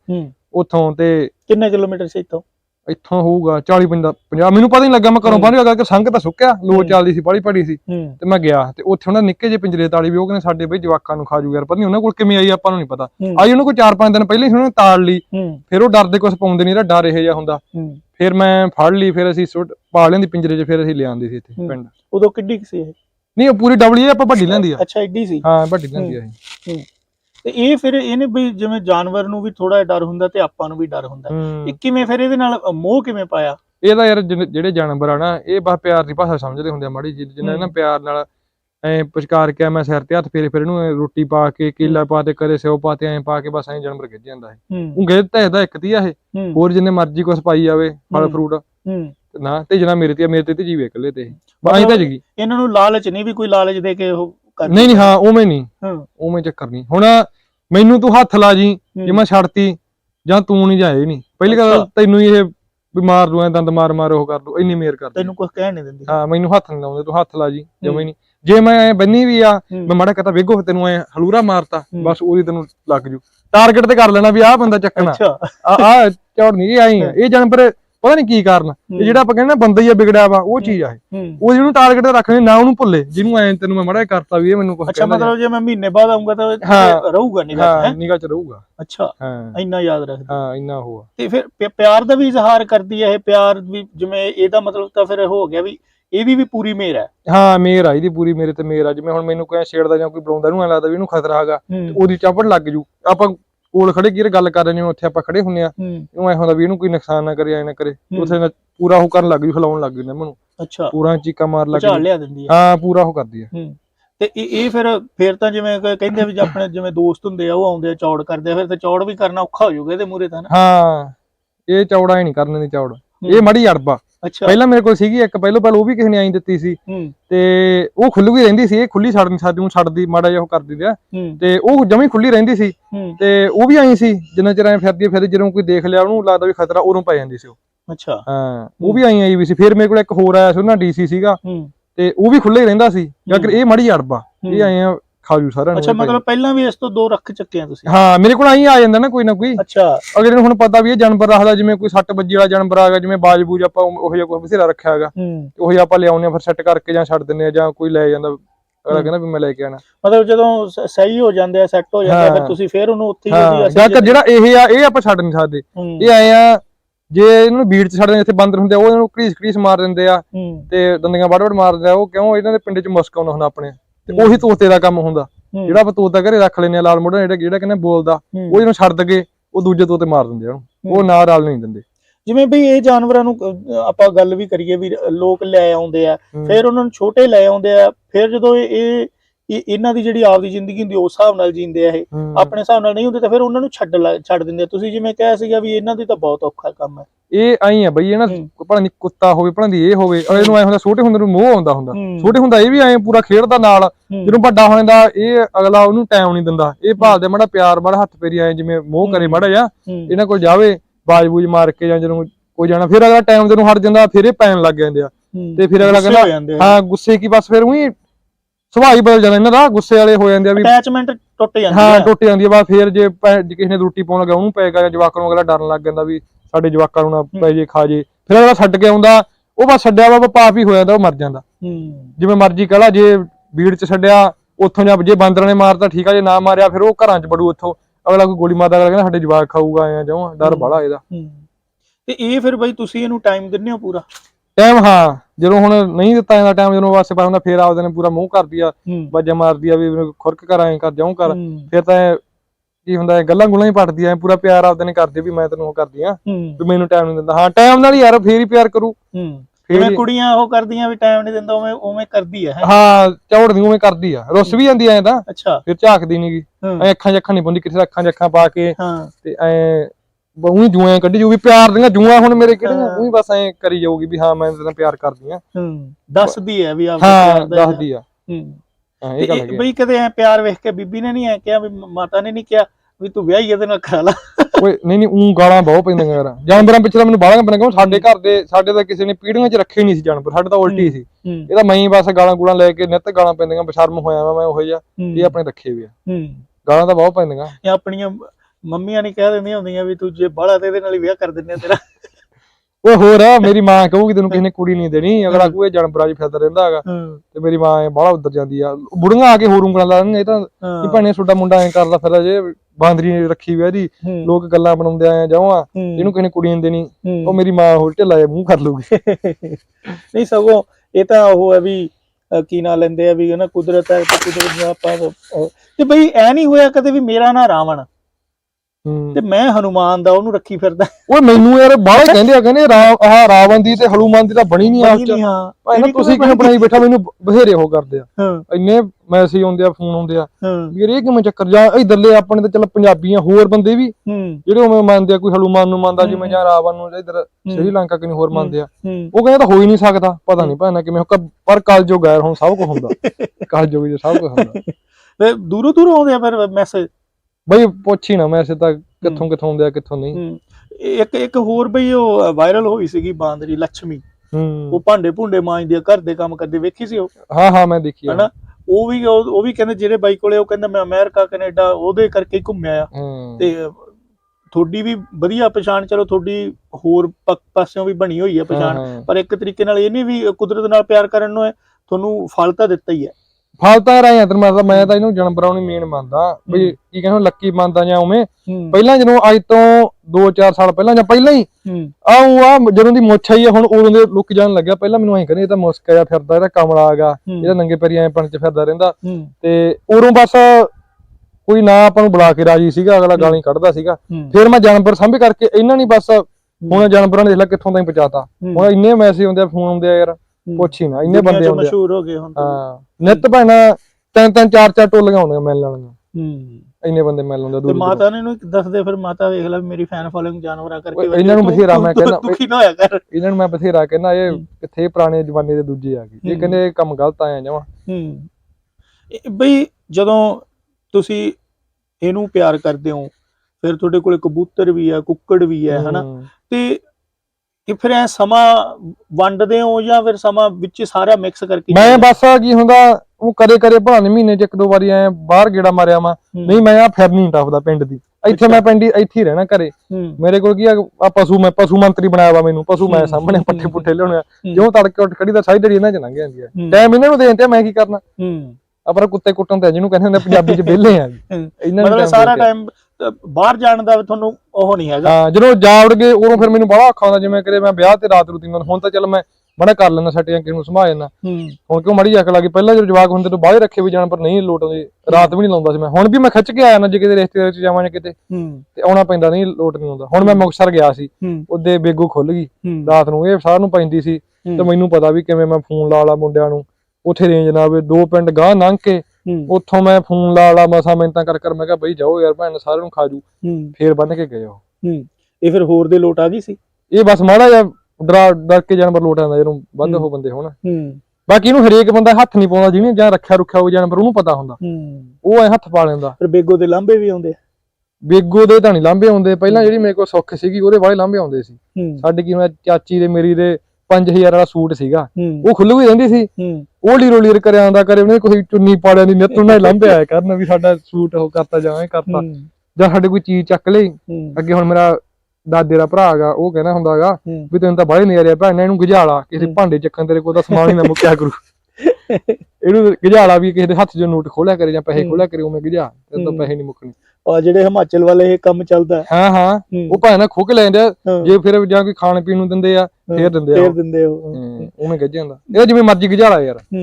ਉੱਥੋਂ ਤੇ ਕਿੰਨੇ ਕਿਲੋਮੀਟਰ ਸੀ ਇੱਥੋਂ? ਇੱਥੋਂ ਹੋਊਗਾ 40 50 50 ਮੈਨੂੰ ਪਤਾ ਨਹੀਂ ਲੱਗਾ ਮੈਂ ਘਰੋਂ। ਬਾਹਰ ਗਿਆ ਕਰਕੇ ਸੰਗ ਤਾਂ ਸੁੱਕਿਆ ਲੋ। ਚੱਲਦੀ ਸੀ ਬੜੀ ਪੜੀ ਸੀ ਤੇ ਮੈਂ ਗਿਆ ਤੇ ਉੱਥੇ ਉਹਨਾਂ ਨਿੱਕੇ ਜਿਹੇ ਪਿੰਜਰੇ ਤਾਲੀ ਵੀ ਉਹ ਕਹਿੰਦੇ ਸਾਡੇ ਬਈ ਜਵਾਕਾਂ ਨੂੰ ਖਾ ਜੂ ਯਾਰ ਪਤਾ ਨਹੀਂ ਉਹਨਾਂ ਕੋਲ ਕਿਵੇਂ ਆਈ ਆਪਾਂ ਨੂੰ ਨਹੀਂ ਪਤਾ। ਆਈ ਉਹਨਾਂ ਕੋਲ 4-5 ਦਿਨ ਪਹਿਲਾਂ ਹੀ ਉਹਨਾਂ ਨੇ ਤਾੜ ਲਈ ਫਿਰ ਉਹ ਡਰਦੇ ਕੁਝ ਪਾਉਂਦੇ ਨਹੀਂ ਇਹਦਾ ਡਰ ਇਹੋ ਜਿਹਾ ਹੁੰਦਾ। ਫਿਰ ਮੈਂ ਫੜ ਲਈ ਫਿਰ ਅਸੀਂ ਸੁੱਟ ਪਾ ਲਿਆਂਦੀ ਪਿੰਜਰੇ 'ਚ ਫਿਰ ਅਸੀਂ ਲਿਆਂਦੀ ਸੀ ਇੱਥੇ। ਪਿੰਡ। ਉਦੋਂ ਕਿੱਡੀ ਕੁ ਸੀ ਇਹ? ਨਹੀਂ ਉਹ ਪੂਰੀ ਡਬਲੀ ਆਪਾਂ ਵੱਡੀ ਲੈਂਦੀ ਆ। ਅੱਛਾ ਐਡੀ ਸੀ। ਹਾਂ ਵੱਡੀ ਲੈਂਦੀ ਆ ਇਹ। ਹੂੰ। ਤੇ ਇਹ ਫਿਰ ਇਹਨੇ ਵੀ ਜਿਵੇਂ ਜਾਨਵਰ ਨੂੰ ਵੀ ਥੋੜਾ ਡਰ ਹੁੰਦਾ ਤੇ ਆਪਾਂ ਨੂੰ ਵੀ ਡਰ ਹੁੰਦਾ। ਹੂੰ। ਇਹ ਕਿਵੇਂ ਫਿਰ ਇਹਦੇ ਨਾਲ ਮੋਹ ਕਿਵੇਂ ਪਾਇਆ? ਇਹ ਤਾਂ ਯਾਰ ਜਿਹੜੇ ਜਾਨਵਰ ਆ ਨਾ ਇਹ ਬਸ ਪਿਆਰ ਦੀ ਭਾਸ਼ਾ ਸਮਝਦੇ ਹੁੰਦੇ ਆ ਮਾੜੀ ਜੀ ਜਿੰਨਾ ਨਾ ਹੂੰ। ਪਿਆਰ ਨਾਲ ਐ ਪੁਚਕਾਰ ਕੇ ਮੈਂ ਸਿਰ ਤੇ ਹੱਥ ਫੇਰੇ ਫਿਰ ਇਹਨੂੰ ਐਂ ਰੋਟੀ ਪਾ ਕੇ ਕੇਲਾ ਪਾ ਤੇ ਕਦੇ ਸਿਓ ਪਾ ਤੇ ਐਂ ਪਾ ਕੇ ਬਸ ਐਂ ਜਾਨਵਰ ਗਿੱਜ ਜਾਂਦਾ ਹੈ ਹੂੰ। ਉਹ ਗਿੱਜ ਤਾਂ ਇਹਦਾ ਇੱਕ ਤੀ ਆ ਇਹ। ਹੂੰ। ਹੋਰ ਜਿੰਨੇ ਮਰਜ਼ੀ ਕੁਛ ਪਾਈ ਜਾਵੇ ਫਲ ਹੂੰ। ਫਰੂਟ। ਹੂੰ। ਨਾ ਤੇ ਜਨਾ ਮੇਰੇ ਤੇ ਆ, ਮੇਰੇ ਤੇ ਤੇ ਇਕੱਲੇ ਤੇ। ਬਾਈ ਤਾਂ ਜਗੀ। ਇਹਨਾਂ ਨੂੰ ਲਾਲਚ ਨਹੀਂ ਵੀ ਕੋਈ ਲਾਲਚ ਦੇ ਕੇ ਉਹ ਕਰ ਨਹੀਂ ਨਹੀਂ ਹਾਂ ਉਵੇਂ ਨਹੀਂ। ਹਾਂ। ਉਵੇਂ ਚੱਕਰ ਨਹੀਂ। ਹੁਣ ਮੈਨੂੰ ਤੂੰ ਹੱਥ ਲਾ ਜੀ ਜੇ। ਮੈਂ ਛੱਡਤੀ ਜਾਂ ਤੂੰ ਨਹੀਂ ਜਾਏ ਨਹੀਂ। ਪਹਿਲੀ ਗੱਲ ਅੱਛਾ। ਤੈਨੂੰ ਹੀ ਇਹ ਵੀ ਮਾਰ ਦੂ ਐ ਦੰਦ ਮਾਰ ਮਾਰ ਉਹ ਕਰ ਦੂ ਇੰਨੀ ਮੇਰ ਕਰ ਤੈਨੂੰ ਕੁਝ ਕਹਿ ਨਹੀਂ ਦਿੰਦੀ। ਹਾਂ ਮੈਨੂੰ ਹੱਥ ਨਹੀਂ ਲਾਉਂਦੇ ਤੂੰ ਹੱਥ ਲਾ ਜੀ ਜਮੇ ਨਹੀਂ। ਜੇ ਮੈਂ ਐ ਬੰਨੀ ਵੀ ਆ ਹੂੰ। ਮੈਂ ਮਾੜਾ ਕਹਤਾ ਵੇਗੋ ਤੈਨੂੰ ਐ ਹਲੂਰਾ ਮਾਰਤਾ ਹੂੰ। ਬਸ ਉਹਦੀ ਤੈਨੂੰ ਲੱਗ ਜੂ। ਟਾਰਗੇਟ ਤੇ ਕਰ ਲੈਣਾ ਵੀ ਆਹ ਬੰਦਾ ਚੱਕਣਾ। ਅੱਛਾ। ਆ ਆ ਚੌੜ ਨਹੀਂ ਆਈ। ਇਹ ਜਾਨਵਰ ਪਤਾ ਨਹੀਂ ਕੀ ਕਾਰਨ ਇਹ ਜਿਹੜਾ ਆਪਾਂ ਕਹਿੰਦੇ ਨਾ ਬੰਦਾ ਹੀ ਆ ਵਿਗੜਿਆ ਵਾ ਉਹ ਚੀਜ਼ ਆ ਇਹ। ਉਹ ਜਿਹਨੂੰ ਟਾਰਗੇਟ ਤੇ ਰੱਖਣੇ ਨਾ ਉਹਨੂੰ ਭੁੱਲੇ। ਜਿਹਨੂੰ ਐ ਤੈਨੂੰ ਮੈਂ ਮਾੜਾ ਕਰਤਾ ਵੀ ਇਹ ਮੈਨੂੰ ਕੁਝ ਅੱਛਾ ਮਤਲਬ ਜੇ ਮੈਂ ਮਹੀਨੇ ਬਾਅਦ ਆਉਂਗਾ ਤਾਂ। ਰਹੂਗਾ ਨਿਗਾਹ ਹਾਂ ਨਿਗਾਹ ਚ ਰਹੂਗਾ। ਅੱਛਾ ਹਾਂ। ਇੰਨਾ ਯਾਦ ਰੱਖਦਾ। ਹਾਂ ਇੰਨਾ ਉਹ ਆ। ਤੇ ਫਿਰ ਪਿਆਰ ਦਾ ਵੀ ਇਜ਼ਹਾਰ ਕਰਦੀ ਹੈ ਇਹ ਪਿਆਰ ਵੀ ਜਿਵੇਂ ਇਹਦਾ ਮਤਲਬ ਤਾਂ ਫਿਰ ਹੋ ਗਿਆ ਵੀ ਇਹਦੀ ਵੀ ਪੂਰੀ ਮੇਰ ਹੈ ਹਾਂ ਮੇਰ ਆ ਇਹਦੀ ਪੂਰੀ ਮੇਰੇ ਤੇ ਮੇਰ ਆ। ਜਿਵੇਂ ਹੁਣ ਮੈਨੂੰ ਕੋਈ ਛੇੜਦਾ ਜਾਂ ਕੋਈ ਬੁਲਾਉਂਦਾ ਇਹਨੂੰ ਐ ਲੱਗਦਾ ਵੀ ਇਹਨੂੰ ਖਤਰਾ ਹੈਗਾ ਉਹਦੀ ਚਾਪੜ ਲੱਗ ਜੂ। ਆਪਾਂ ਕੋਲ ਖੜੇ ਕੀ ਗੱਲ ਕਰ ਰਹੇ ਨੇ ਉੱਥੇ ਆਪਾਂ ਖੜੇ ਹੁੰਨੇ ਆ। ਹੂੰ। ਇਹਨੂੰ ਐ ਹੁੰਦਾ ਵੀ ਇਹਨੂੰ ਕੋਈ ਨੁਕਸਾਨ ਨਾ ਕਰੇ ਐ ਨਾ ਕਰੇ। ਉੱਥੇ ਨਾ ਪੂਰਾ ਉਹ ਕਰਨ ਲੱਗ ਜੂ ਖਲਾਉਣ ਲੱਗ ਜੂ ਮੈਨੂੰ ਅੱਛਾ। ਪੂਰਾ ਚੀਕਾ ਮਾਰ ਲੱਗ ਜੂ। ਲਿਆ ਦਿੰਦੀ ਹੈ ਹਾਂ ਪੂਰਾ ਉਹ ਕਰਦੀ ਆ। ਤੇ ਇਹ ਇਹ ਫਿਰ ਫਿਰ ਤਾਂ ਜਿਵੇਂ ਕਹਿੰਦੇ ਆ ਵੀ ਆਪਣੇ ਜਿਵੇਂ ਦੋਸਤ ਹੁੰਦੇ ਆ ਉਹ ਆਉਂਦੇ ਆ ਚੌੜ ਕਰਦੇ ਆ ਫਿਰ ਤਾਂ ਚੌੜ ਵੀ ਕਰਨਾ ਔਖਾ ਹੋ ਜਾਊਗਾ ਇਹਦੇ ਮੂਰੇ ਤਾਂ ਨਾ। ਹਾਂ। ਇਹ ਚੌੜਾ ਹੀ ਨਹੀਂ ਕਰਨ ਦੀ ਚੌੜ। ਇਹ ਮੜੀ ਅੜਬਾ। ਪਹਿਲਾਂ ਮੇਰੇ ਕੋਲ ਸੀਗੀ ਇੱਕ ਪਹਿਲੋਂ ਪਹਿਲ ਉਹ ਵੀ ਕਿਸੇ ਨੇ ਆਈ ਦਿੱਤੀ ਸੀ। ਤੇ ਉਹ ਖੁੱਲ੍ਹ ਵੀ ਰਹਿੰਦੀ ਸੀ ਇਹ ਖੁੱਲੀ ਛੱਡ ਨੂੰ ਛੱਡਦੀ ਮਾੜਾ ਜਿਹਾ ਉਹ ਕਰਦੀ ਦਿਆ ਤੇ ਉਹ ਜਮੀ ਖੁੱਲੀ ਰਹਿੰਦੀ ਸੀ। ਤੇ ਉਹ ਵੀ ਆਈ ਸੀ ਜਿੰਨਾ ਚਿਰ ਐ ਫਿਰਦੀ ਫਿਰ ਜਦੋਂ ਕੋਈ ਦੇਖ ਲਿਆ ਉਹਨੂੰ ਲੱਗਦਾ ਵੀ ਖਤਰਾ ਉਦੋਂ ਪੈ ਜਾਂਦੀ ਸੀ ਉਹ। ਅੱਛਾ। ਹਾਂ ਉਹ ਵੀ ਆਈ ਆਈ ਵੀ ਸੀ। ਫਿਰ ਮੇਰੇ ਕੋਲ ਇੱਕ ਹੋਰ ਆਇਆ ਸੀ ਉਹਨਾਂ ਡੀਸੀ ਸੀਗਾ। ਤੇ ਉਹ ਵੀ ਖੁੱਲੇ ਹੀ ਰਹਿੰਦਾ ਸੀ। ਅਗਰ ਇਹ ਮੜੀ ਅੜਬਾ ਇਹ ਆਏ ਆ ਖਾਜੂ ਸਾਰਿਆਂ ਨੂੰ ਅੱਛਾ। ਮਤਲਬ ਪਹਿਲਾਂ ਵੀ ਇਸ ਤੋਂ ਦੋ ਰੱਖ ਚੱਕੇ ਆ ਤੁਸੀਂ? ਹਾਂ ਮੇਰੇ ਕੋਲ ਆਈ ਆ ਜਾਂਦਾ ਨਾ ਕੋਈ ਨਾ ਕੋਈ। ਅੱਛਾ। ਅਗਰ ਇਹਨੂੰ ਹੁਣ ਪਤਾ ਵੀ ਇਹ ਜਾਨਵਰ ਰੱਖਦਾ ਜਿਵੇਂ ਕੋਈ ਸੱਟ ਵੱਜੀ ਵਾਲਾ ਜਾਨਵਰ ਆ ਗਿਆ ਜਿਵੇਂ ਬਾਜਬੂਜ ਆਪਾਂ ਉਹ ਜਿਹਾ ਕੋਈ ਬਥੇਰਾ ਰੱਖਿਆ ਹੈਗਾ। ਉਹ ਜਿਹਾ ਆਪਾਂ ਲਿਆਉਂਦੇ ਆ ਫਿਰ ਸੈੱਟ ਕਰਕੇ ਜਾਂ ਛੱਡ ਦਿੰਦੇ ਆ ਜਾਂ ਕੋਈ ਲੈ ਜਾਂਦਾ। ਅਗਲਾ ਕਹਿੰਦਾ ਵੀ ਮੈਂ ਲੈ ਕੇ ਆਣਾ ਮਤਲਬ ਜਦੋਂ ਸਹੀ ਹੋ ਜਾਂਦੇ ਆ ਸੈੱਟ ਹੋ ਜਾਂਦੇ ਆ ਫਿਰ। ਤੁਸੀਂ ਫਿਰ ਉਹਨੂੰ ਉੱਥੇ ਹੀ ਜਾਂ ਅਸਲੀ ਜਿਹੜਾ ਇਹ ਆ ਇਹ ਆਪਾਂ ਛੱਡ ਨਹੀਂ ਸਕਦੇ। ਇਹ ਆਏ ਆ ਜੇ ਇਹਨਾਂ ਨੂੰ ਬੀੜ ਚ ਛੱਡ ਦਿੰਦੇ ਇੱਥੇ ਬਾਂਦਰ ਹੁੰਦੇ ਆ ਉਹ ਇਹਨਾਂ ਨੂੰ ਘੜੀਸ ਘੜੀਸ ਮਾਰ ਦਿੰਦੇ ਆ ਤੇ ਦੰਦੀਆਂ ਵੱਢ ਵੱਢ ਮਾਰ ਦਿੰਦੇ ਆ ਉਹ ਕਿਉਂ? ਇਹਨਾਂ ਦੇ ਪਿੰਡ ਚ ਮੁਸਕ ਆਉਂਦਾ ਹੁੰਦਾ ਆਪਣੇ। ਤੇ ਉਹੀ ਤੋਤੇ ਦਾ ਕੰਮ ਹੁੰਦਾ। ਜਿਹੜਾ ਆਪਾਂ ਤੋਤਾ ਘਰੇ ਰੱਖ ਲੈਨੇ ਆ ਲਾਲ ਮੋਢਾ ਜਿਹੜਾ ਜਿਹੜਾ ਕਹਿੰਦੇ ਬੋਲਦਾ। ਉਹ ਜਿਹਨੂੰ ਛੱਡ ਦਗੇ ਉਹ ਦੂਜੇ ਤੋਤੇ ਮਾਰ ਦਿੰਦੇ ਆ ਉਹ ਨਾ ਰਲ ਨਹੀਂ ਦਿੰਦੇ। ਜਿਵੇਂ ਵੀ ਇਹ ਜਾਨਵਰਾਂ ਨੂੰ ਆਪਾਂ ਗੱਲ ਵੀ ਕਰੀਏ ਵੀ ਲੋਕ ਲੈ ਆਉਂਦੇ ਆ। ਫਿਰ ਉਹਨਾਂ ਨੂੰ ਛੋਟੇ ਲੈ ਆਉਂਦੇ ਆ ਫਿਰ ਜਦੋਂ ਇਹ ਇਹ ਇਹ- ਇਹਨਾਂ ਦੀ ਜਿਹੜੀ ਆਪਦੀ ਜ਼ਿੰਦਗੀ ਹੁੰਦੀ ਉਸ ਹਿਸਾਬ ਨਾਲ ਜੀਂਦੇ ਆ ਇਹ। ਆਪਣੇ ਹਿਸਾਬ ਨਾਲ ਨਹੀਂ ਹੁੰਦੇ ਤਾਂ ਫਿਰ ਉਹਨਾਂ ਨੂੰ ਛੱਡ ਛੱਡ ਦਿੰਦੇ ਆ। ਤੁਸੀਂ ਜਿਵੇਂ ਕਿਹਾ ਸੀਗਾ ਵੀ ਇਹਨਾਂ ਦੀ ਤਾਂ ਬਹੁਤ ਔਖਾ ਕੰਮ ਹੈ। ਇਹ ਆਈ ਆ ਬਈ ਇਹ ਨਾ ਹੂੰ। ਭਲਾ ਦੀ ਕੁੱਤਾ ਹੋਵੇ ਭਲਾ ਦੀ ਇਹ ਹੋਵੇ ਇਹਨੂੰ ਐ ਹੁੰਦਾ ਛੋਟੇ ਹੁੰਦੇ ਨੂੰ ਮੋਹ ਆਉਂਦਾ ਹੁੰਦਾ। ਛੋਟੇ ਹੁੰਦਾ ਇਹ ਵੀ ਐ ਪੂਰਾ ਖੇਡਦਾ ਨਾਲ ਜਦੋਂ ਵੱਡਾ ਹੋ ਜਾਂਦਾ ਇਹ ਅਗਲਾ ਉਹਨੂੰ ਟਾਈਮ ਨਹੀਂ ਦਿੰਦਾ। ਇਹ ਭਾਲਦੇ ਮਾੜਾ ਪਿਆਰ ਮਾੜਾ ਹੱਥ ਪੇਰੀ ਐ ਜਿਵੇਂ ਮੋਹ ਕਰੇ। ਮਾੜਾ ਜਾ ਇਹਨਾਂ ਕੋਲ ਜਾਵੇ ਬਾਜਬੂਜ ਮਾਰ ਕੇ ਜਾਂ ਜਦੋਂ ਕੋਈ ਜਾਣਾ ਫਿਰ ਅਗਲਾ ਟਾਈਮ ਦੇ ਨੂੰ ਹਟ ਜਾਂਦਾ ਫਿਰ ਇਹ ਪੈਣ ਲੱਗ ਜਾਂਦੇ ਆ। ਤੇ ਫਿਰ ਅਗਲਾ ਕਹਿੰਦਾ ਜਾਂਦੇ ਹਾਂ ਗੁੱਸੇ ਕੀ ਬਸ ਫਿਰ ਉਹੀ ਸੁਭਾਅ ਹੀ ਬਦਲ ਜਾਂਦਾ ਇਹਨਾਂ ਦਾ ਗੁੱਸੇ ਵਾਲੇ ਹੋ ਜਾਂਦੇ ਆ ਵੀ ਅਟੈਚਮੈਂਟ ਟੁੱਟ ਜਾਂਦੀ ਹਾਂ ਹੈ ਟੁੱਟ ਜਾਂਦੀ ਆ ਬਾਅਦ ਫਿਰ ਜੇ ਪੈ- ਜੇ ਕਿਸੇ ਨੇ ਰੋਟੀ ਪਾਉਣ ਲੱਗਾ ਉਹਨੂੰ ਪਏਗਾ ਜਾਂ ਜਵਾਕਾਂ ਨੂੰ ਅਗਲਾ ਡਰਨ ਲੱਗ ਜਾਂਦਾ ਵੀ ਸਾਡੇ ਜਵਾਕਾਂ ਨੂੰ ਨਾ ਪੈ ਜੇ ਖਾ ਜੇ। ਫਿਰ ਅਗਲਾ ਛੱਡ ਕੇ ਆਉਂਦਾ ਉਹ ਬਸ ਛੱਡਿਆ ਵਾ ਪਾਪ ਹੀ ਹੋ ਜਾਂਦਾ ਉਹ ਮਰ ਜਾਂਦਾ। ਹੂੰ। ਜਿਵੇਂ ਮਰਜ਼ੀ ਕਹਲਾ ਜੇ ਭੀੜ ਚ ਛੱਡਿਆ ਉੱਥੋਂ ਜਾਂ ਜੇ ਬਾਂਦਰਾਂ ਨੇ ਮਾਰਤਾ ਠੀਕ ਆ ਜੇ ਨਾ ਮਾਰਿਆ ਫਿਰ ਉਹ ਘਰਾਂ ਚ ਬੜੂ ਉੱਥੋਂ। ਅਗਲਾ ਕੋਈ ਗੋਲੀ ਮਾਰਦਾ ਅਗਲਾ ਕਹਿੰਦਾ ਸਾਡੇ ਜਵਾਕ ਖਾਊਗਾ ਐਂ ਜਾਉਂ ਡਰ ਹੂੰ। ਬੜਾ ਇਹਦਾ। ਹੂੰ। ਤੇ ਇਹ ਫਿਰ ਬਈ ਤੁਸੀਂ ਇਹਨੂੰ ਟਾਈਮ ਦਿੰਦੇ ਹੋ ਪੂਰਾ? ਟਾਈਮ ਹਾਂ। ਜਦੋਂ ਹੁਣ ਨਹੀਂ ਦਿੱਤਾ ਜਾਂਦਾ ਟਾਈਮ ਜਦੋਂ ਵਾਸਤੇ ਪਾ ਹੁੰਦਾ ਫੇਰ ਆਪਦੇ ਨੇ ਪੂਰਾ ਮੂੰਹ ਕਰਦੀ ਆ ਬਾਜਾ ਮਾਰਦੀ ਆ ਵੀ ਮੈਨੂੰ ਖੁਰਕ ਕਰ ਐਂ ਕਰ ਜਾਉਂ ਕਰ। ਫਿਰ ਤਾਂ ਕੀ ਹੁੰਦਾ ਹੈ ਗੱਲਾਂ ਗੁੱਲਾਂ ਹੀ ਪੜਦੀ ਆ ਪੂਰਾ ਪਿਆਰ ਆਪਦੇ ਨੇ ਕਰਦੀ ਆ ਵੀ ਮੈਂ ਤੈਨੂੰ ਉਹ ਕਰਦੀ ਆ ਵੀ ਮੈਨੂੰ ਟਾਈਮ ਨਹੀਂ ਦਿੰਦਾ। ਹਾਂ ਟਾਈਮ ਨਾਲ ਯਾਰ ਫੇਰ ਹੀ ਪਿਆਰ ਕਰੂ। ਫੇਰ ਜਿਵੇਂ ਕੁੜੀਆਂ ਉਹ ਕਰਦੀਆਂ ਵੀ ਟਾਈਮ ਨਹੀਂ ਦਿੰਦਾ ਉਵੇਂ ਉਵੇਂ ਕਰਦੀ ਹੈ? ਹੈਂ? ਚੌੜਦੀ ਉਵੇਂ ਕਰਦੀ ਆ। ਰੁੱਸ ਵੀ ਜਾਂਦੀ ਐ ਤਾਂ। ਅੱਛਾ। ਫਿਰ ਝਾਕਦੀ ਨਹੀਂਗੀ ਐ ਅੱਖਾਂ ਅੱਖਾਂ ਨਹੀਂ ਪਾਉਂਦੀ ਕਿਸੇ ਅੱਖਾਂ ਅੱਖਾਂ ਪਾ ਕੇ ਤੇ ਐ ਉਹੀ ਜੂਆਂ ਕੱਢੀ ਜਾਊਗੀ ਪਿਆਰ ਦੀਆਂ ਜੂਆਂ ਹੁਣ ਮੇਰੇ ਕਿਹੜੀਆਂ। ਉਹੀ ਬਸ ਐ ਕਰੀ ਜਾਊਗੀ ਵੀ ਹਾਂ ਮੈਂ ਤੇਰੇ ਨਾਲ ਪਿਆਰ ਕਰਦੀ ਆ। ਹੂੰ ਦੱਸਦੀ ਹੈ ਵੀ ਆਪ ਹਾਂ ਦੱਸਦੀ ਆ। ਹੂੰ। ਹਾਂ ਤੇ ਇਹ ਗੱਲ ਇਹ ਹੈਗੀ ਆ। ਬਈ ਕਦੇ ਐ ਪਿਆਰ ਵੇਖ ਕੇ ਬੀਬੀ ਨੇ ਨਹੀਂ ਐ ਕਿਹਾ ਵੀ ਮਾਤਾ ਨੇ ਨਹੀਂ ਕਿਹਾ ਵੀ ਤੂੰ ਵਿਆਹ ਹੀ ਇਹਦੇ ਨਾਲ ਕਰਾ ਲਾ। ਓਏ ਨਹੀਂ ਨਹੀਂ ਉਹ ਗਾਲਾਂ ਬਹੁਤ ਪੈਂਦੀਆਂ ਯਾਰ। ਜਾਨਵਰਾਂ ਪਿੱਛੇ ਤਾਂ ਮੈਨੂੰ ਬਾਹਲਾਂ ਪੈਂਦੀਆਂ ਕਿਉਂ ਸਾਡੇ ਘਰ ਦੇ ਸਾਡੇ ਤਾਂ ਕਿਸੇ ਨੇ ਪੀੜੀਆਂ 'ਚ ਰੱਖੇ ਨਹੀਂ ਸੀ ਜਾਨਵਰ ਸਾਡੇ ਤਾਂ ਉਲਟੀ ਸੀ। ਹੂੰ। ਇਹ ਤਾਂ ਮੈਂ ਹੀ ਬਸ ਗਾਲਾਂ ਗੂਲਾਂ ਲੈ ਕੇ ਨਿੱਤ ਗਾਲਾਂ ਪੈਂਦੀਆਂ ਬਸ਼ਰਮ ਹੋਇਆ ਮੈਂ ਉਹੋ ਜਿਹਾ ਇਹ ਆਪਣੇ ਰੱਖੇ ਵੀ ਆ। ਹੂੰ। ਗਾਲਾਂ ਤਾਂ ਬਹੁਤ ਪੈਂਦੀਆਂ। ਇਹ ਆਪਣੀਆਂ ਮੰਮੀਆਂ ਨਹੀਂ ਕਹਿ ਦਿੰਦੀਆਂ ਹੁੰਦੀਆਂ ਵੀ ਤੂੰ ਜੇ ਬਾਹਲਾ ਤੇ ਇਹਦੇ ਨਾਲ ਹੀ ਵਿਆਹ ਕਰ ਦਿੰਦੇ ਤੇਰਾ। ਓਏ ਹੋਰ ਆ, ਮੇਰੀ ਮਾਂ ਕਹੂਗੀ ਤੈਨੂੰ ਕਿਸੇ ਨੇ ਕੁੜੀ ਨਹੀਂ ਦੇਣੀ ਅਗਲਾ ਕਹੂਏ ਜਾਨਵਰਾਂ 'ਚ ਫਿਰਦਾ ਰਹਿੰਦਾ ਹੈਗਾ। ਤੇ ਮੇਰੀ ਮਾਂ ਐ ਬਾਹਲਾ ਉੱਧਰ ਜਾਂਦੀ ਆ। ਬੁੜੀਆਂ ਆ ਕੇ ਹੋਰ ਉਂਗਲਾਂ ਲਾ ਦੇਣਗੇ ਇਹ ਤਾਂ ਵੀ ਭਾਣੇ ਤੁਹਾਡਾ ਮੁੰਡਾ ਐ ਕਰਦਾ ਫਿਰਦਾ ਜੇ ਬਾਂਦਰੀ ਨੇ ਰੱਖੀ ਹੋਈ ਇਹਦੀ ਲੋਕ ਗੱਲਾਂ ਬਣਾਉਂਦੇ ਆਏ ਜਾਵਾਂ। ਇਹਨੂੰ ਕਿਸੇ ਨੇ ਕੁੜੀ ਨਹੀਂ ਦੇਣੀ। ਉਹ ਮੇਰੀ ਮਾਂ ਹੋਰ ਢਿੱਲਾ ਜਿਹਾ ਮੂੰਹ ਕਰ ਲੂਗੀ ਨਹੀਂ ਸਗੋਂ ਇਹ ਤਾਂ ਉਹ ਹੈ ਵੀ ਕੀ ਨਾਂ ਲੈਂਦੇ ਆ ਵੀ ਹਨਾ ਕੁਦਰਤ ਹੈ ਤੇ ਕੁਦਰਤ ਨੂੰ ਆਪਾਂ ਤੇ ਬਈ ਐ ਨਹੀਂ ਹੋਇਆ ਕਦੇ ਵੀ ਮੇਰਾ ਨਾਂ ਰਾਵਣ। ਤੇ ਮੈਂ ਹਨੂਮਾਨ ਦਾ ਉਹਨੂੰ ਰੱਖੀ ਫਿਰਦਾ। ਉਹ ਮੈਨੂੰ ਯਾਰ ਬਾਹਲੇ ਕਹਿੰਦੇ ਆ ਕਹਿੰਦੇ ਆਹ ਰਾਵਣ ਦੀ ਤੇ ਹਨੂਮਾਨ ਦੀ ਤਾਂ ਬਣੀ ਨਹੀਂ ਆਪ ਨਹੀਂ ਚ ਹਾਂ ਭਾਈ ਨਾ ਇਹਦੀ ਤੁਸੀਂ ਕਿਵੇਂ ਬਣਾਈ ਬੈਠਾ ਮੈਨੂੰ ਬਥੇਰੇ ਉਹ ਕਰਦੇ ਆ। ਹਾਂ। ਇੰਨੇ ਮੈਸੇਜ ਆਉਂਦੇ ਆ ਫੋਨ ਆਉਂਦੇ ਆ। ਹਾਂ। ਵੀਰ ਇਹ ਕਿਵੇਂ ਚੱਕਰ? ਜਾਂ ਇਧਰਲੇ ਆਪਣੇ ਤੇ ਚੱਲ ਪੰਜਾਬੀਆਂ ਹੋਰ ਬੰਦੇ ਵੀ ਹੂੰ। ਜਿਹੜੇ ਉਵੇਂ ਮੰਨਦੇ ਆ ਕੋਈ ਹਨੂਮਾਨ ਨੂੰ ਮੰਨਦਾ ਜਿਵੇਂ ਜਾਂ ਰਾਵਣ ਨੂੰ ਇਧਰ ਸ਼੍ਰੀਲੰਕਾ ਕਿਨੇ ਹੋਰ ਮੰਨਦੇ ਆ। ਹੂੰ। ਉਹ ਕਹਿੰਦਾ ਤਾਂ ਹੋ ਹੀ ਨਹੀਂ ਸਕਦਾ ਪਤਾ ਨਹੀਂ ਭਾਣਾ ਕਿਵੇਂ ਪਰ ਕਲ ਜੋ ਗੈਰ ਹੁਣ ਸਭ ਕੁਝ ਹੁੰਦਾ। ਕਲ ਜੋ ਜੋ ਸਭ ਕੁਝ ਹੁੰਦਾ। ਤੇ ਦੂਰੋਂ ਦੂਰੋਂ ਆਉਂਦੇ ਆ ਫਿਰ ਮੈਸੇਜ ਬਈ ਪੁੱਛ ਹੀ ਨਾ ਮੈਸੇਜ ਤਾਂ ਕਿੱਥੋਂ ਕਿੱਥੋਂ ਆਉਂਦੇ ਆ ਕਿੱਥੋਂ ਨਹੀਂ। ਇੱਕ ਇੱਕ ਹੋਰ ਬਈ ਉਹ ਵਾਇਰਲ ਹੋਈ ਸੀਗੀ ਬਾਂਦਰੀ ਲక్ష్ਮੀ ਹੂੰ। ਉਹ ਭਾਂਡੇ ਭੁੰਡੇ ਮਾਂਜਦੀ ਆ ਘਰ ਦੇ ਕੰਮ ਕਰਦੀ ਵੇਖੀ ਸੀ ਉਹ? ਹਾਂ ਹਾਂ ਮੈਂ ਦੇਖੀ ਆ। ਹਨਾ? ਉਹ ਵੀ ਉਹ ਉਹ ਵੀ ਕਹਿੰਦੇ ਜਿਹੜੇ ਬਾਈ ਕੋਲੇ ਉਹ ਕਹਿੰਦਾ ਮੈਂ ਅਮਰੀਕਾ ਕੈਨੇਡਾ ਉਹਦੇ ਕਰਕੇ ਹੀ ਘੁੰਮਿਆ ਆ। ਹੂੰ। ਤੇ ਤੁਹਾਡੀ ਵੀ ਵਧੀਆ ਪਛਾਣ ਚਲੋ ਤੁਹਾਡੀ ਹੋਰ ਪ- ਪਾਸਿਓਂ ਵੀ ਬਣੀ ਹੋਈ ਹੈ ਪਛਾਣ। ਹਾਂ। ਪਰ ਇੱਕ ਤਰੀਕੇ ਨਾਲ ਇਹਨੇ ਵੀ ਕੁਦਰਤ ਨਾਲ ਪਿਆਰ ਕਰਨ ਨੂੰ ਹੈ ਤੁਹਾਨੂੰ ਫਲ ਤਾਂ ਦਿੱਤਾ ਹੀ ਹੈ ਫਾਲਤਾ ਰਾਇਆ ਤੈਨੂੰ ਮੈਂ ਤਾਂ ਮੈਂ ਤਾਂ ਇਹਨੂੰ ਜਾਨਵਰਾਂ ਨੂੰ ਮੇਨ ਮੰਨਦਾ। ਵੀ ਕੀ ਕਹਿੰਦੇ ਲੱਕੀ ਮੰਨਦਾ ਜਾਂ ਉਵੇਂ। ਪਹਿਲਾਂ ਜਦੋਂ ਅੱਜ ਤੋਂ 2-4 ਸਾਲ ਪਹਿਲਾਂ ਜਾਂ ਪਹਿਲਾਂ ਹੀ ਆਉ ਆ ਜਦੋਂ ਦੀ ਮੁੱਛ ਆਈ ਆ ਹੁਣ ਉਦੋਂ ਦੇ ਲੁੱਕ ਜਾਣ ਲੱਗਿਆ। ਪਹਿਲਾਂ ਮੈਨੂੰ ਐਂ ਕਹਿੰਦੇ ਇਹ ਤਾਂ ਮੁਸਕ ਆ ਫਿਰਦਾ ਇਹਦਾ ਕਮਲਾ ਆਗਾ ਇਹਦਾ ਨੰਗੇ ਪੈਰੀ ਐਂ ਪਣ ਚ ਫਿਰਦਾ ਰਹਿੰਦਾ। ਤੇ ਉਰੋਂ ਬਸ ਕੋਈ ਨਾ ਆਪਾਂ ਨੂੰ ਬੁਲਾ ਕੇ ਰਾਜੀ ਸੀਗਾ ਅਗਲਾ ਗਾਲੀ ਕੱਢਦਾ ਸੀਗਾ। ਫਿਰ ਮੈਂ ਜਾਨਵਰ ਸਾਂਭੇ ਕਰਕੇ ਇਹਨਾਂ ਨਹੀਂ ਬਸ ਹੁਣ ਜਾਨਵਰਾਂ ਨੇ ਦੇਖ ਲੈ ਕਿੱਥੋਂ ਤਾਈਂ ਪਹੁੰਚਾਤਾ। ਹੁਣ ਇੰਨੇ ਮੈਸੇਜ ਆਉਂਦੇ ਆ ਫੋਨ ਆਉਂਦੇ ਆ ਯਾਰ। ਪੁੱਛ ਹੀ ਨਾ ਇੰਨੇ ਬੰਦੇ ਆਉਂਦੇ ਆ। ਮਸ਼ਹੂਰ ਹੋ ਗਏ ਹੁਣ ਤਾਂ। ਹਾਂ ਨਿੱਤ ਭੈਣਾ ਤਿੰਨ ਤਿੰਨ ਚਾਰ ਚਾਰ ਟੋਲੀਆਂ ਆਉਂਦੀਆਂ ਮਿਲਣ ਵਾਲੀਆਂ। ਹੂੰ। ਇੰਨੇ ਬੰਦੇ ਮਿਲ ਤੇ ਦੂਰ ਦੂਰ ਮਾਤਾ ਨੇ ਇਹਨੂੰ ਦੱਸਦੇ ਫਿਰ ਮਾਤਾ ਵੇਖ ਲੈ ਵੀ ਮੇਰੀ ਫੈਨ ਫੋਲੋਇੰਗ ਜਾਨਵਰਾਂ ਕਰਕੇ ਓਏ, ਇਹਨਾਂ ਨੂੰ ਤੂੰ- ਬਥੇਰਾ ਮੈਂ ਤੂੰ ਕਹਿੰਦਾ, ਦੁਖੀ ਨਾ ਹੋਇਆ ਕਰ। ਇਹਨਾਂ ਨੂੰ ਮੈਂ ਬਥੇਰਾ ਕਹਿੰਦਾ ਇਹ। ਕਿੱਥੇ ਪੁਰਾਣੇ ਜ਼ਮਾਨੇ ਦੇ ਦੂਜੇ ਆ ਗਏ। ਇਹ ਹੂੰ। ਕਹਿੰਦੇ ਇਹ ਕੰਮ ਗਲਤ ਆਇਆ ਜਮਾ। ਹੂੰ। ਇਹ ਬਈ ਜਦੋਂ ਤੁਸੀਂ ਇਹਨੂੰ ਪਿਆਰ ਕਰਦੇ ਹੋ ਫਿਰ ਤੁਹਾਡੇ ਕੋਲੇ ਕਬੂਤਰ ਵੀ ਆ ਕੁੱਕੜ ਵੀ ਹੈ। ਹਨਾ? ਤੇ ਇਹ ਫਿਰ ਐ ਸਮਾਂ ਵੰਡਦੇ ਹੋ ਜਾਂ ਫਿਰ ਸਮਾਂ ਵਿੱਚ ਸਾਰਾ ਮਿਕਸ ਕਰਕੇ ਮੈਂ ਬਸ ਕੀ ਹੁੰਦਾ ਉਹ ਕਦੇ ਕਦੇ ਭਾਣੇ ਮਹੀਨੇ ਚ ਇੱਕ ਦੋ ਵਾਰੀ ਐ ਬਾਹਰ ਗੇੜਾ ਮਾਰਿਆ ਮੈਂ ਨਹੀਂ ਮੈਂ ਆ ਫਿਰ ਨਹੀਂ ਟੱਪਦਾ ਪਿੰਡ ਦੀ। ਇੱਥੇ ਮੈਂ ਪਿੰਡ ਇੱਥੇ ਹੀ ਰਹਿਣਾ ਘਰੇ। ਮੇਰੇ ਕੋਲ ਕੀ ਆ ਪਸ਼ੂ ਮੈਂ ਪਸ਼ੂ ਮੰਤਰੀ ਬਣਾਇਆ ਵਾ ਮੈਨੂੰ। ਪਸ਼ੂ ਮੈਂ ਸਾਹਮਣੇ ਪੱਠੇ ਪੁੱਠੇ ਲਿਆਉਣੇ ਜਿਉਂ ਤੜਕੇ ਉੱਠ ਖੜੀ ਦਾ ਸਾਰੀ ਦਿਹਾੜੀ ਇਹਨਾਂ ਚ ਲੰਘ ਜਾਂਦੀ ਆ। ਹੂੰ, ਟਾਈਮ ਇਹਨਾਂ ਨੂੰ ਦੇਣ ਤੇ ਮੈਂ ਕੀ ਕਰਨਾ? ਆਪਰ ਕੁੱਤੇ ਕੁੱਟਣ ਤੇ ਜਿਹਨੂੰ ਕਹਿੰਦੇ ਹੁੰਦੇ ਪੰਜਾਬੀ ਚ ਵਿਹਲੇ ਆ। ਇਹਨਾਂ ਨੂੰ ਮਤਲਬ ਸਾਰਾ ਕੇ। ਟਾਈਮ ਬਾਹਰ ਜਾਣ ਦਾ ਤੁਹਾਨੂੰ ਉਹ ਨਹੀਂ ਹੈਗਾ। ਹਾਂ ਜਦੋਂ ਜਾ ਗਏ ਉਦੋਂ ਫਿਰ ਮੈਨੂੰ ਬੜਾ ਔਖਾ ਹੁੰਦਾ ਜਿਵੇਂ ਕਦੇ ਮੈਂ ਵਿਆਹ ਤੇ ਰਾਤ ਰੂਤੀ ਹੁਣ ਤਾਂ ਚੱਲ ਮੈਂ ਮੜਾ ਕਰ ਲੈਣਾ ਸੱਟੀਆਂ ਕਿਸ ਨੂੰ ਸੰਭਾ ਜਾਂਦਾ। ਹੂੰ। ਹੁਣ ਕਿਉਂ ਮੜੀ ਅਕਲ ਆ ਗਈ? ਪਹਿਲਾਂ ਜਦੋਂ ਜਵਾਕ ਹੁੰਦੇ ਤੋਂ ਬਾਹਰ ਰੱਖੇ ਵੀ ਜਾਣ ਪਰ ਨਹੀਂ ਲੋਟ ਆਉਂਦੀ ਰਾਤ ਵੀ ਨਹੀਂ ਲਾਉਂਦਾ ਸੀ ਮੈਂ। ਹੁਣ ਵੀ ਮੈਂ ਖਿੱਚ ਕੇ ਆਇਆ ਨਾ ਜੇ ਕਿਤੇ ਰਿਸ਼ਤੇਦਾਰ ਚ ਜਾਵਾਂ ਜਾਂ ਕਿਤੇ ਹੂੰ। ਤੇ ਆਉਣਾ ਪੈਂਦਾ ਨਹੀਂ ਲੋਟ ਨਹੀਂ ਆਉਂਦਾ। ਹੁਣ ਮੈਂ ਮੁਕਤਸਰ ਗਿਆ ਸੀ ਉਹਦੇ ਬੇਗੂ ਖੁੱਲ ਗਈ। ਰਾਤ ਨੂੰ ਇਹ ਸਾਰ ਨੂੰ ਪੈਂਦੀ ਸੀ ਤੇ ਮੈਨੂੰ ਪਤਾ ਵੀ ਕਿਵੇਂ ਮੈਂ ਫੋਨ ਲਾ ਲਾ ਮੁੰਡਿਆਂ ਨੂੰ। ਉੱਥੇ ਰੇਂਜ ਨਾ ਆਵੇ ਦੋ ਪਿੰਡ ਗਾਂ ਲੰਘ ਕੇ ਉੱਥੋਂ ਮੈਂ ਫੋਨ ਲਾ ਲਾ ਮਸਾ ਮਿੰਤਾਂ ਕਰ ਕਰ ਮੈਂ ਕਿਹਾ ਬਈ ਜਾਓ ਯਾਰ ਭੈਣ ਸਾਰਿਆਂ ਨੂੰ ਖਾਜੂ ਫੇਰ ਬੰਨ ਕੇ ਗਏ ਉਹ। ਇਹ ਫਿਰ ਹੋਰ ਦੇ ਲੋਟ ਆ ਗਈ ਸੀ? ਇਹ ਬਸ ਮਾੜਾ ਜਿਹਾ ਡਰਾ ਡਰ ਕੇ ਜਾਨਵਰ ਲੋਟ ਆਉਂਦਾ ਜਦੋਂ ਵੱਧ ਹੂੰ। ਉਹ ਬੰਦੇ ਹੋਣ। ਹੂੰ। ਬਾਕੀ ਇਹਨੂੰ ਹਰੇਕ ਬੰਦਾ ਹੱਥ ਨਹੀਂ ਪਾਉਂਦਾ ਜਿਹਨੇ ਜਾਂ ਰੱਖਿਆ ਰੁੱਖਿਆ ਉਹ ਜਾਨਵਰ ਉਹਨੂੰ ਪਤਾ ਹੁੰਦਾ। ਹੂੰ। ਉਹ ਐ ਹੱਥ ਪਾ ਲੈਂਦਾ। ਫਿਰ ਬੇਗੋ ਦੇ ਲਾਂਬੇ ਵੀ ਆਉਂਦੇ ਬੇਗੋ ਦੇ ਤਾਂ ਨਹੀਂ ਲਾਂਭੇ ਆਉਂਦੇ। ਪਹਿਲਾਂ ਜਿਹੜੀ ਮੇਰੇ ਕੋਲ ਸੁੱਖ ਸੀਗੀ ਉਹਦੇ ਵਾਲੇ ਲਾਂਭੇ ਆਉਂਦੇ ਸੀ। ਸਾਡੇ ਕੀ ਮੈਂ ਚਾਚੀ ਦੇ ਮੇਰੀ ਦੇ 5000 ਵਾਲਾ ਸੂਟ ਸੀਗਾ। ਹੂੰ। ਉਹ ਖੁੱਲ੍ਹੀ ਰਹਿੰਦੀ ਸੀ। ਹੂੰ। ਉਹ ਲੀਰੋ ਲੀਰ ਕਰਿਆ ਆਉਂਦਾ ਕਰੇ ਉਹਨੇ ਕੋਈ ਚੁੰਨੀ ਪਾੜਿਆ ਦੀ ਨਿੱਤ ਉਹਨਾਂ ਲਾਂਭੇ ਆਇਆ ਕਰਨ ਵੀ ਸਾਡਾ ਸੂਟ ਉਹ ਕਰਤਾ ਜਾਵੇਂ ਕਰਤਾ। ਹੂੰ। ਜਾਂ ਸਾਡੇ ਕੋਈ ਚੀਜ਼ ਚੱਕ ਲਈ। ਹੂੰ। ਅੱਗੇ ਹੁਣ ਮੇਰਾ ਦਾਦੇ ਦਾ ਭਰਾ ਹੈਗਾ ਉਹ ਕਹਿੰਦਾ ਹੁੰਦਾਗਾ ਹੂੰ। ਵੀ ਤੈਨੂੰ ਤਾਂ ਬਾਹਲੇ ਨਜ਼ਾਰੇ ਆ ਭੈਣ ਇਹਨੂੰ ਗਜਾਲਾ ਕਿਸੇ ਹੂੰ। ਭਾਂਡੇ ਚੱਕਣ ਤੇਰੇ ਕੋਲ ਤਾਂ ਸਮਾਨ ਹੀ ਨਾ ਮੁੱਕਿਆ ਕਰੂ। ਇਹਨੂੰ ਗਜਾਲਾ ਵੀ ਕਿਸੇ ਦੇ ਹੱਥ 'ਚ ਨੋਟ ਖੋਲਿਆ ਕਰੇ ਜਾਂ ਪੈਸੇ। ਖੋਲਿਆ ਕਰੇ ਉਵੇਂ ਗਜਾ ਤੇ ਤਾਂ। ਪੈਸੇ ਨਹੀਂ ਮੁੱਕਣੇ। ਆ ਜਿਹੜੇ ਹਿਮਾਚਲ ਵਾਲੇ ਇਹ ਕੰਮ ਚੱਲਦਾ ਹੈ। ਹਾਂ ਉਹ ਭਾਵੇਂ ਨਾ ਖੋ ਕੇ ਲੈ ਜਾਂਦੇ ਆ ਜੇ ਫਿਰ ਜਾਂ ਕੋਈ ਖਾਣ ਪੀਣ ਨੂੰ ਦਿੰਦੇ ਆ ਫੇਰ ਦਿੰਦੇ ਆ ਫੇਰ ਉਹ। ਦਿੰਦੇ ਹੋ ਹੂੰ, ਉਵੇਂ ਗੱਜ ਜਾਂਦਾ। ਇਹ ਜਿਵੇਂ ਮਰਜ਼ੀ ਗਜਾਲਾ ਯਾਰ। ਹੂੰ।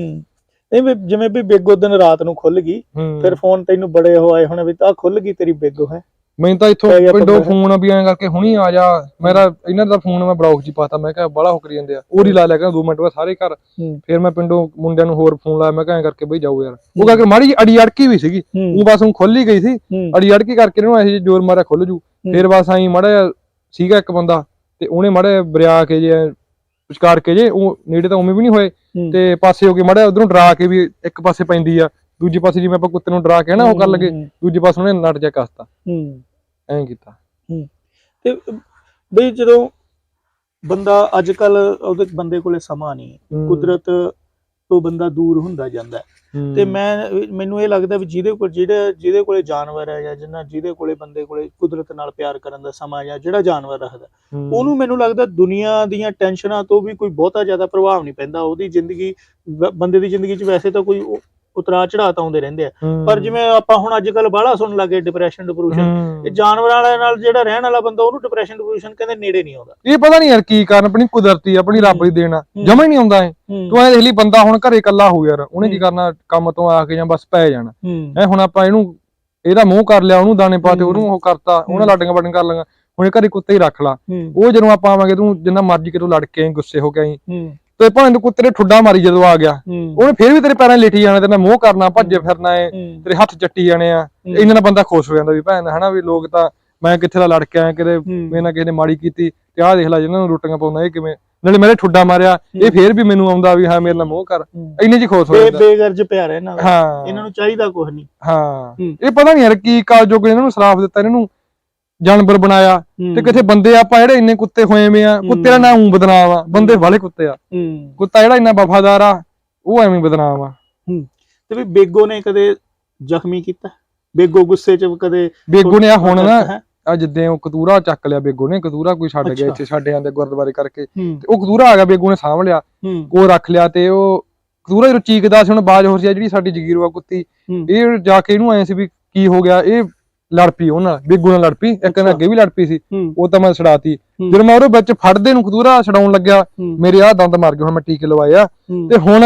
ਨਹੀਂ ਵੀ ਜਿਵੇਂ ਵੀ ਬੇਗੋ ਦਿਨ ਰਾਤ ਨੂੰ ਖੁੱਲ ਗਈ ਫਿਰ ਫੋਨ ਤੈਨੂੰ ਬੜੇ ਹੋ ਆਏ ਹੋਣੇ ਵੀ ਤਾਂ ਖੁੱਲ ਗਈ ਤੇਰੀ ਬੇਗੋ ਹੈ। ਮੈਨੂੰ ਤਾਂ ਇੱਥੋਂ ਪਿੰਡੋਂ ਫੋਨ ਵੀ ਐਂ ਕਰਕੇ ਹੁਣੀ ਆ ਜਾ। ਮੇਰਾ ਇਹਨਾਂ ਦਾ ਫੋਨ ਮੈਂ ਬਲੌਕ 'ਚ ਪਾਤਾ ਮੈਂ ਕਿਹਾ ਬੜਾ ਹੋ ਕਰੀ ਜਾਂਦੇ ਆ। ਉਹਦੀ ਲਾ ਲਿਆ ਕਰ 2 ਮਿੰਟ ਬਾਅਦ ਸਾਰੇ ਘਰ। ਫਿਰ ਮੈਂ ਪਿੰਡੋਂ ਮੁੰਡਿਆਂ ਨੂੰ ਹੋਰ ਫੋਨ ਲਾਇਆ ਮੈਂ ਕਿਹਾ ਐਂ ਕਰਕੇ ਬਈ ਜਾਓ ਯਾਰ। ਉਹ ਕਰਕੇ ਮਾੜੀ ਅੜੀ ਅੜਕੀ ਵੀ ਸੀਗੀ। ਉਹ ਬਸ ਉਹ ਖੁੱਲ ਹੀ ਗਈ ਸੀ। ਅੜੀ ਅੜਕੀ ਕਰਕੇ ਇਹਨੂੰ ਐਸੀ ਜੋਰ ਮਾਰਿਆ ਖੁੱਲ ਜੂ। ਫਿਰ ਬਸ ਆਈ ਮਾੜਾ ਸੀਗਾ ਇੱਕ ਬੰਦਾ ਤੇ ਉਹਨੇ ਮਾੜਾ ਬਰਿਆ ਕੇ ਜੇ ਵਿਚਕਾਰ ਕੇ ਜੇ ਉਹ ਨੇੜੇ ਤਾਂ ਉਵੇਂ ਵੀ ਨਹੀਂ ਹੋਏ। ਤੇ ਪਾਸੇ ਹੋ ਕੇ ਮਾੜਾ ਉਧਰੋਂ ਡਰਾ ਕੇ ਵੀ ਇੱਕ ਪਾਸੇ ਪੈਂਦੀ ਆ। ਦੂਜੇ ਪਾਸੇ ਜਿਵੇਂ ਆਪਾਂ ਕੁੱਤੇ ਨੂੰ ਡਰਾ ਕੇ ਨਾ ਉਹ ਕਰ ਲਗੇ ਦੂਜੇ ਪਾਸੇ ਉਹਨੇ ਨੱਟ ਜਾ ਕੱਸਤਾ। ਹੂੰ। ਐਂ ਕੀਤਾ। ਤੇ ਬਈ ਜਦੋਂ ਬੰਦਾ ਅੱਜ ਕੱਲ ਉਹਦੇ ਬੰਦੇ ਕੋਲੇ ਸਮਾਂ ਨਹੀਂ ਕੁਦਰਤ ਤੋਂ ਬੰਦਾ ਦੂਰ ਹੁੰਦਾ ਜਾਂਦਾ ਤੇ ਮੈਂ ਮੈਨੂੰ ਇਹ ਲੱਗਦਾ ਵੀ ਜਿਹਦੇ ਕੋਲ ਜਿਹੜੇ ਜਿਹਦੇ ਕੋਲੇ ਜਾਨਵਰ ਹੈ ਜਾਂ ਜਿੰਨਾ ਜਿਹਦੇ ਕੋਲੇ ਬੰਦੇ ਕੋਲੇ ਕੁਦਰਤ ਨਾਲ ਪਿਆਰ ਕਰਨ ਦਾ ਸਮਾਂ ਜਾਂ ਜਿਹੜਾ ਜਾਨਵਰ ਰੱਖਦਾ ਉਹਨੂੰ ਮੈਨੂੰ ਲੱਗਦਾ ਦੁਨੀਆ ਦੀਆਂ ਟੈਨਸ਼ਨਾਂ ਤੋਂ ਵੀ ਕੋਈ ਬਹੁਤਾ ਜ਼ਿਆਦਾ ਪ੍ਰਭਾਵ ਨਹੀਂ ਪੈਂਦਾ। ਉਹਦੀ ਜ਼ਿੰਦਗੀ ਬੰਦੇ ਦੀ ਜ਼ਿੰਦਗੀ 'ਚ ਵੈਸੇ ਤਾਂ ਕੋਈ ਉਤਰਾ ਚੜਾਅ ਤਾਂ ਆਉਂਦੇ ਰਹਿੰਦੇ ਆ। ਪਰ ਜਿਵੇਂ ਆਪਾਂ ਹੁਣ ਅੱਜ ਕੱਲ ਬਾਹਲਾ ਸੁਣਨ ਲੱਗੇ ਡਿਪਰੈਸ਼ਨ ਡਿਪਰੈਸ਼ਨ। ਇਹ ਜਾਨਵਰਾਂ ਵਾਲੇ ਨਾਲ ਜਿਹੜਾ ਰਹਿਣ ਵਾਲਾ ਬੰਦਾ ਉਹਨੂੰ ਡਿਪਰੈਸ਼ਨ ਡਿਪਰੈਸ਼ਨ ਕਹਿੰਦੇ ਨੇੜੇ ਨਹੀਂ ਆਉਂਦਾ। ਇਹ ਪਤਾ ਨਹੀਂ ਯਾਰ ਕੀ ਕਾਰਨ ਆਪਣੀ ਕੁਦਰਤੀ ਆਪਣੀ ਰੱਬ ਦੀ ਦੇਣਾ ਜਮਾ ਹੀ ਨਹੀਂ ਆਉਂਦਾ ਇਹ। ਤੂੰ ਐ ਦੇਖ ਲਈ ਬੰਦਾ ਹੁਣ ਘਰੇ ਇਕੱਲਾ ਹੋ ਯਾਰ ਉਹਨੇ ਕੀ। ਕਰਨਾ ਕੰਮ ਤੋਂ ਆ ਕੇ ਜਾਂ ਬਸ ਪੈ ਜਾਣਾ। ਐ ਹੁਣ ਆਪਾਂ ਇਹਨੂੰ ਇਹਦਾ ਮੂੰਹ ਕਰ ਲਿਆ ਉਹਨੂੰ ਦਾਣੇ ਪਾਤੇ ਹੂੰ। ਉਹਨੂੰ ਉਹ ਕਰਤਾ ਉਹਨੇ। ਲਾਡੀਆਂ ਬਾਡੀਆਂ ਕਰ ਲਈਆਂ ਹੁਣ ਇਹ ਘਰੇ ਕੁੱਤੇ ਹੀ ਰੱਖ ਲਾ। ਉਹ ਜਦੋਂ ਆਪਾਂ ਆਵਾਂਗੇ ਤੂੰ ਜਿੰਨਾ ਮਰਜ਼ੀ ਕਿਤੋਂ ਲੜ ਕੇ ਆਈ ਗੁੱਸੇ ਹੋ ਕੇ ਆਈ। ਤੇ ਭਾਵੇਂ ਤੂੰ ਕੁੱਤੇ ਨੇ ਠੁੱਡਾ ਮਾਰੀ ਜਦੋਂ ਆ ਗਿਆ ਉਹਨੇ ਫੇਰ ਵੀ ਤੇਰੇ ਪੈਰਾਂ ਲੇਟੀ ਜਾਣਾ ਤੇ ਨਾ ਮੂੰਹ ਕਰਨਾ ਭੱਜੇ ਫਿਰਨਾ ਏ ਤੇਰੇ ਹੱਥ ਚੱਟੀ ਜਾਣੇ ਆ। ਇਹਨਾਂ ਨਾਲ ਬੰਦਾ ਖੁਸ਼ ਹੋ ਜਾਂਦਾ ਵੀ ਭੈਣ ਹਨਾ ਵੀ ਲੋਕ ਤਾਂ ਮੈਂ ਕਿੱਥੇ ਦਾ ਲੜ ਕੇ ਆਇਆ ਕਿਤੇ ਮੇਰੇ ਨਾਲ ਕਿਸੇ ਨੇ ਮਾੜੀ ਕੀਤੀ ਤੇ ਆਹ ਦੇਖ ਲੈ ਜਿਹਨਾਂ ਨੂੰ ਰੋਟੀਆਂ ਪਾਉਂਦਾ ਇਹ ਕਿਵੇਂ? ਨਾਲੇ ਮੇਰੇ ਠੁੱਡਾ ਮਾਰਿਆ ਇਹ ਫੇਰ ਵੀ ਮੈਨੂੰ ਆਉਂਦਾ ਵੀ ਹਾਂ ਮੇਰੇ ਨਾਲ ਮੂੰਹ ਕਰ। ਇੰਨੇ ਜੀ ਖੁਸ਼ ਹੋ ਜਾਂਦਾ। ਬੇਗਰਜ ਪਿਆਰ ਹੈ ਇਹਨਾਂ ਦਾ। ਇਹਨਾਂ ਨੂੰ ਚਾਹੀਦਾ ਕੁਝ ਨਹੀਂ। ਹਾਂ। ਇਹ ਪਤਾ ਨਹੀਂ ਯਾਰ ਕੀ ਕਾਲਜੋਗ ਨੇ ਇਹਨਾਂ ਨੂੰ ਸਰਾਫ ਦਿੱਤਾ ਇਹਨਾਂ ਨੂੰ। ਜਾਨਵਰ ਬਣਾਇਆ ਤੇ ਕਿਥੇ ਬੰਦੇ ਆਪਾਂ ਜਿਹੜੇ ਇੰਨੇ ਕੁੱਤੇ ਹੋਏ ਵੇ ਆ ਕੁੱਤੇ ਦਾ ਨਾਮ ਬਦਨਾਮ ਆ ਬੰਦੇ ਵਾਲੇ ਕੁੱਤੇ ਆ। ਕੁੱਤਾ ਜਿਹੜਾ ਇੰਨਾ ਵਫਾਦਾਰ ਆ ਉਹ ਐਵੇਂ ਬਦਨਾਮ ਆ। ਤੇ ਵੀ ਬੇਗੋ ਨੇ ਕਦੇ ਜ਼ਖਮੀ ਕੀਤਾ? ਬੇਗੋ ਗੁੱਸੇ ਚ ਕਦੇ ਬੇਗੂ ਨੇ ਆ ਹੁਣ ਨਾ? ਆ ਜਿੱਦਾਂ ਉਹ ਕਤੂਰਾ ਚੱਕ ਲਿਆ ਬੇਗੂ ਨੇ ਕਤੂਰਾ ਕੋਈ ਛੱਡ ਗਿਆ। ਇੱਥੇ ਛੱਡ ਜਾਂਦੇ ਗੁਰਦੁਆਰੇ ਕਰਕੇ। ਤੇ ਉਹ ਕਤੂਰਾ ਆ ਗਿਆ ਬੇਗੂ ਨੇ ਸਾਂਭ ਲਿਆ ਉਹ ਰੱਖ ਲਿਆ ਤੇ ਉਹ ਕਤੂਰਾ ਜਦੋਂ ਚੀਕਦਾ ਸੀ ਹੁਣ ਬਾਜ ਹੋ ਸੀ ਜਿਹੜੀ ਸਾਡੀ ਜਗੀਰਵਾ ਕੁੱਤੀ। ਇਹ ਜਾ ਕੇ ਇਹਨੂੰ ਐ ਸੀ ਵੀ ਕੀ ਹੋ ਗਿਆ ਇਹ ਲੜ ਪਈ ਉਹ ਨਾਲ ਬੇਗੂ ਨਾਲ ਲੜ ਪਈ ਇੱਕ। ਨਾਲ ਅੱਗੇ ਵੀ ਲੜ ਪਈ ਸੀ ਉਹ ਤਾਂ ਮੈਂ ਛਡਾਤੀ। ਜਦੋਂ ਮੈਂ ਉਹਦੇ ਵਿੱਚ ਫੜਦੇ ਨੂੰ ਕਤੂਰਾ ਛਡਾਉਣ ਲੱਗਿਆ ਮੇਰੇ ਆ ਦੰਦ ਮਰ ਗਏ ਹੁਣ ਮੈਂ ਟੀਕੇ ਲਵਾਏ ਆ ਹੂੰ ਤੇ ਹੁਣ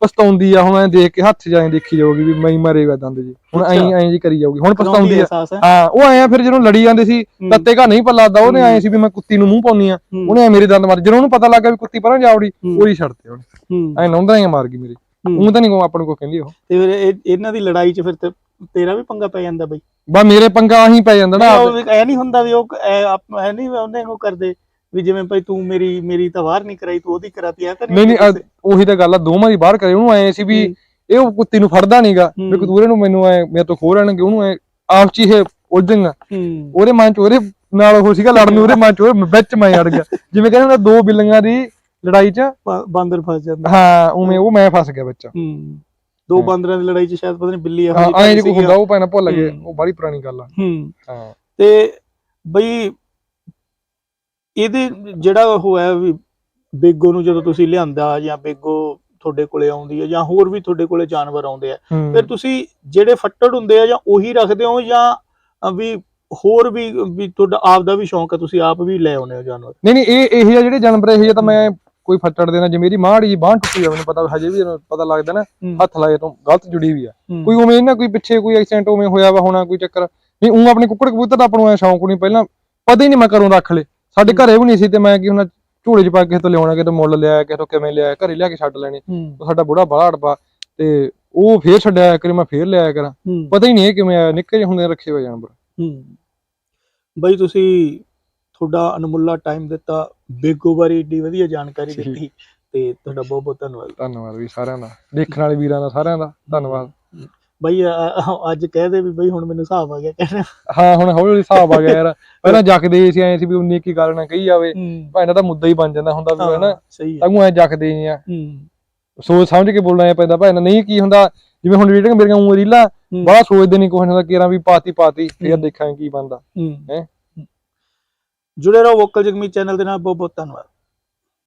ਪਛਤਾਉਂਦੀ ਆ ਹੁਣ ਐ ਦੇਖ ਕੇ ਹੱਥ ਜਾਏ ਦੇਖੀ ਜਾਊਗੀ ਵੀ ਮੈਂ ਮਰੇਗਾ ਦੰਦ ਜੀ ਹੁਣ ਐਂ। ਐਂ ਜੀ ਕਰੀ ਜਾਊਗੀ ਹੁਣ ਪਛਤਾਉਂਦੀ ਆ ਹੈ ਉਹ ਐਂ ਫਿਰ ਜਦੋਂ ਲੜੀ ਜਾਂਦੇ ਸੀ। ਤੱਤੇ ਘਾ ਨਹੀਂ ਪੱਲਾਦਾ ਉਹਨੇ। ਐਂ ਸੀ ਵੀ ਮੈਂ ਕੁੱਤੀ ਨੂੰ ਮੂੰਹ ਪਾਉਣੀ ਆ। ਉਹਨੇ ਐਂ ਮੇਰੇ ਦੰਦ ਮਾਰ ਜਦੋਂ ਉਹਨੂੰ ਪਤਾ ਲੱਗਾ ਵੀ ਕੁੱਤੀ ਪਰਾਂ ਜਾਵੜੀ ਹੂੰ। ਉਹੀ ਛੱਡਤੇ ਉਹਨੇ ਐਂ ਨੌਂਦਾ ਹੀ ਮਾਰ ਗਈ ਮੇਰੀ। ਉਹ ਤਾਂ ਨਹੀਂ ਕੋ ਆਪਾਂ ਨੂੰ ਕੋ ਕਹਿੰਦੀ ਉਹ ਤੇ ਫਿਰ ਇਹ- ਇਹਨਾਂ ਦੀ ਲੜਾਈ ਚ ਫਿਰ ਤੇ ਤੇਰਾ ਵੀ ਪੰਗਾ ਪੈ ਜਾਂਦਾ ਬਈ। ਬਾ ਮੇਰੇ ਪੰਗਾ ਆਹੀ ਪੈ ਜਾਂਦਾ ਨਾ ਉਹ ਐ ਨਹੀਂ ਹੁੰਦਾ ਵੀ ਉਹ ਐ ਨਹੀਂ ਉਹਨੇ ਉਹ ਕਰਦੇ ਵੀ ਜਿਵੇਂ ਭਾਈ ਤੂੰ ਮੇਰੀ ਮੇਰੀ ਤਾਂ ਵਾਰ ਨਹੀਂ ਕਰਾਈ ਤੂੰ ਉਹਦੀ ਕਰਾਤੀ ਐ ਤਾਂ ਨਹੀਂ ਨਹੀਂ ਉਹੀ ਤਾਂ ਗੱਲ ਆ ਦੋਵਾਂ ਦੀ ਬਾਹਰ ਕਰੇ ਉਹਨੂੰ ਐਂ ਸੀ ਵੀ। ਇਹ ਉਹ ਕੁੱਤੀ ਨੂੰ ਫੜਦਾ ਨਹੀਂਗਾ ਵੀ ਹੂੰ। ਕਤੂਰੇ ਨੂੰ ਮੈਨੂੰ ਐ ਮੇਰੇ ਤੋਂ ਖੋ ਲੈਣਗੇ ਉਹਨੂੰ ਐ ਆਪ ਚ ਇਹ ਉਲਝਣ ਉਹਦੇ ਮਨ ਚ ਉਹਦੇ ਨਾਲ ਉਹ ਸੀਗਾ ਲੜਨ ਉਹਦੇ ਮਨ ਚ ਉਹ ਵਿੱਚ ਮੈਂ ਅੜ ਗਿਆ। ਜਿਵੇਂ ਕਹਿੰਦੇ ਹੁੰਦੇ ਦੋ ਬਿੱਲੀਆਂ ਦੀ ਲੜਾਈ ਚ ਬਾਂਦਰ ਫਸ ਜਾਂਦਾ। ਹਾਂ ਉਵੇਂ ਉਹ ਮੈਂ ਫਸ ਗਿਆ ਵਿੱਚ। ਹੂੰ। ਦੋ ਬਾਂਦਰਾਂ ਦੀ ਲੜਾਈ ਚ ਸ਼ਾਇਦ ਪਤਾ ਨਹੀਂ ਬਿੱਲੀ ਇਹੋ ਜਿਹੀ ਐਂ ਜੇ ਕੋਈ। ਹੁੰਦਾ ਉਹ ਪੈਣਾ ਭੁੱਲ ਗਏ। ਉਹ ਬੜੀ ਪੁਰਾਣੀ ਗੱਲ ਆ ਹੂੰ ਹਾਂ ਤੇ ਬਈ ਇਹਦੇ ਜਿਹੜਾ ਉਹ ਹੈ ਵੀ ਬੇਗੋ ਨੂੰ ਜਦੋਂ ਤੁਸੀਂ ਲਿਆਂਦਾ ਜਾਂ ਬੇਗੋ ਤੁਹਾਡੇ ਕੋਲੇ ਆਉਂਦੀ ਹੈ ਜਾਂ ਹੋਰ ਵੀ ਤੁਹਾਡੇ ਕੋਲੇ ਜਾਨਵਰ ਆਉਂਦੇ ਆ। ਫਿਰ ਤੁਸੀਂ ਜਿਹੜੇ ਫੱਟੜ ਹੁੰਦੇ ਆ ਜਾਂ ਉਹੀ ਰੱਖਦੇ ਹੋ ਜਾਂ ਵੀ ਹੋਰ ਵੀ ਵੀ ਤੁਹਾਡਾ ਆਪ ਦਾ ਵੀ ਸ਼ੌਂਕ ਹੈ ਤੁਸੀਂ ਆਪ ਵੀ ਲੈ ਆਉਂਦੇ ਹੋ ਜਾਨਵਰ ਨਹੀਂ ਨਹੀਂ ਇਹ ਇਹ ਜਿਹੇ ਜਿਹੜੇ ਜਾਨਵਰ ਇਹ ਤਾਂ ਮੈਂ ਕੋਈ ਫੱਟੜ ਦੇਣਾ ਜੇ ਮੇਰੀ ਮਾੜੀ ਜੀ ਬਾਂਹ ਟੁੱਟੀ ਆ ਮੈਨੂੰ ਪਤਾ ਹਜੇ ਵੀ ਪਤਾ ਲੱਗਦਾ ਨਾ। ਹੱਥ ਲਾਏ ਤੋਂ ਗਲਤ ਜੁੜੀ ਵੀ ਆ। ਕੋਈ ਉਵੇਂ ਨਾ ਕੋਈ ਪਿੱਛੇ ਕੋਈ ਐਕਸੀਡੈਂਟ ਉਵੇਂ ਹੋਇਆ ਵਾ ਹੋਣਾ ਕੋਈ ਚੱਕਰ। ਨਹੀਂ ਉਹ ਆਪਣੇ ਕੁੱਕੜ ਕਬੂਤਰ ਦਾ ਆਪਾਂ ਨੂੰ ਐ ਸ਼ੌਂਕ ਨਹੀਂ ਪਹਿਲਾਂ ਪਤਾ ਹੀ ਨਹੀਂ ਮੈਂ ਘਰੋਂ ਰੱਖ ਲਏ। ਸਾਡੇ ਘਰੇ ਵੀ ਨਹੀਂ ਸੀ ਤੇ ਮੈਂ ਕੀ ਹੁਣ ਝੋਲੇ 'ਚ ਪਾ ਕੇ ਤੋਂ ਲਿਆਉਣਾ ਕਿਤੇ ਮੁੱਲ ਲਿਆ ਕਿਸੇ ਤੋਂ ਕਿਵੇਂ ਲਿਆ ਘਰੇ ਲਿਆ ਕੇ ਛੱਡ ਲੈਣੇ। ਸਾਡਾ ਬੁੜਾ ਬੜਾ ਅੜਪਾ ਤੇ ਉਹ ਫੇਰ ਛੱਡਿਆ ਕਰੇ ਮੈਂ ਫੇਰ ਲਿਆਇਆ ਕਰਾਂ। ਪਤਾ ਹੀ ਨਹੀਂ ਇਹ ਕਿਵੇਂ ਆਇਆ ਨਿੱਕੇ ਜਿਹੇ ਹੁੰਦੇ ਰੱਖੇ ਹੋਏ ਜਾਨਵਰ। ਹੂੰ। ਬਈ ਤੁਸੀਂ ਤੁਹਾਡਾ ਅਨਮੁੱਲਾ ਟਾਈਮ ਦਿੱਤਾ ਬੇਗੋ ਬਾਰੇ ਏਡੀ ਵਧੀਆ ਜਾਣਕਾਰੀ। ਦਿੱਤੀ ਤੇ ਤੁਹਾਡਾ ਬਹੁਤ ਬਹੁਤ ਧੰਨਵਾਦ। ਧੰਨਵਾਦ ਵੀ ਸਾਰਿਆਂ ਦਾ ਦੇਖਣ ਵਾਲੇ ਵੀਰਾਂ ਦਾ ਸਾਰਿਆਂ ਦਾ ਧੰਨਵਾਦ। ਬਈ ਅੱਜ ਕਹਿ ਦੇ ਵੀ ਬਈ ਹੁਣ ਮੈਨੂੰ ਹਿਸਾਬ ਆ ਗਿਆ ਕਹਿਣਾ। ਹਾਂ ਹੁਣ ਹੌਲੀ ਹੌਲੀ ਹਿਸਾਬ ਆ ਗਿਆ ਯਾਰ। ਪਹਿਲਾਂ ਜੱਕਦੇ ਸੀ ਐ ਸੀ ਵੀ ਉਨੀ ਕੀ ਗੱਲ ਨਾ ਕਹੀ ਜਾਵੇ। ਭਾਵੇਂ ਤਾਂ ਮੁੱਦਾ ਹੀ ਬਣ ਜਾਂਦਾ ਹੁੰਦਾ ਵੀ ਹਨਾ। ਤਾਂਗੂ ਐ ਜੱਕਦੇ ਨਹੀਂ ਆ। ਸੋਚ ਸਮਝ ਕੇ ਬੋਲਣਾ ਪੈਂਦਾ ਭਾਵੇਂ ਨਹੀਂ ਕੀ ਹੁੰਦਾ। ਜਿਵੇਂ ਹੁਣ ਰੀਡਿੰਗ ਮੇਰੀਆਂ ਉਂ ਰੀਲਾਂ। ਬੜਾ ਸੋਚਦੇ ਨਹੀਂ ਕੋਈ ਹੁੰਦਾ ਕਿਰਾਂ ਵੀ ਪਾਤੀ ਪਾਤੀ ਫੇਰ। ਦੇਖਾਂਗੇ ਕੀ ਬਣਦਾ। ਹੈਂ? ਜੁੜੇ ਰਹੋ ਵੋਕਲ ਜਗਮੀ ਚੈਨਲ ਦੇ ਨਾਲ। ਬਹੁਤ ਬਹੁਤ ਧੰਨਵਾਦ।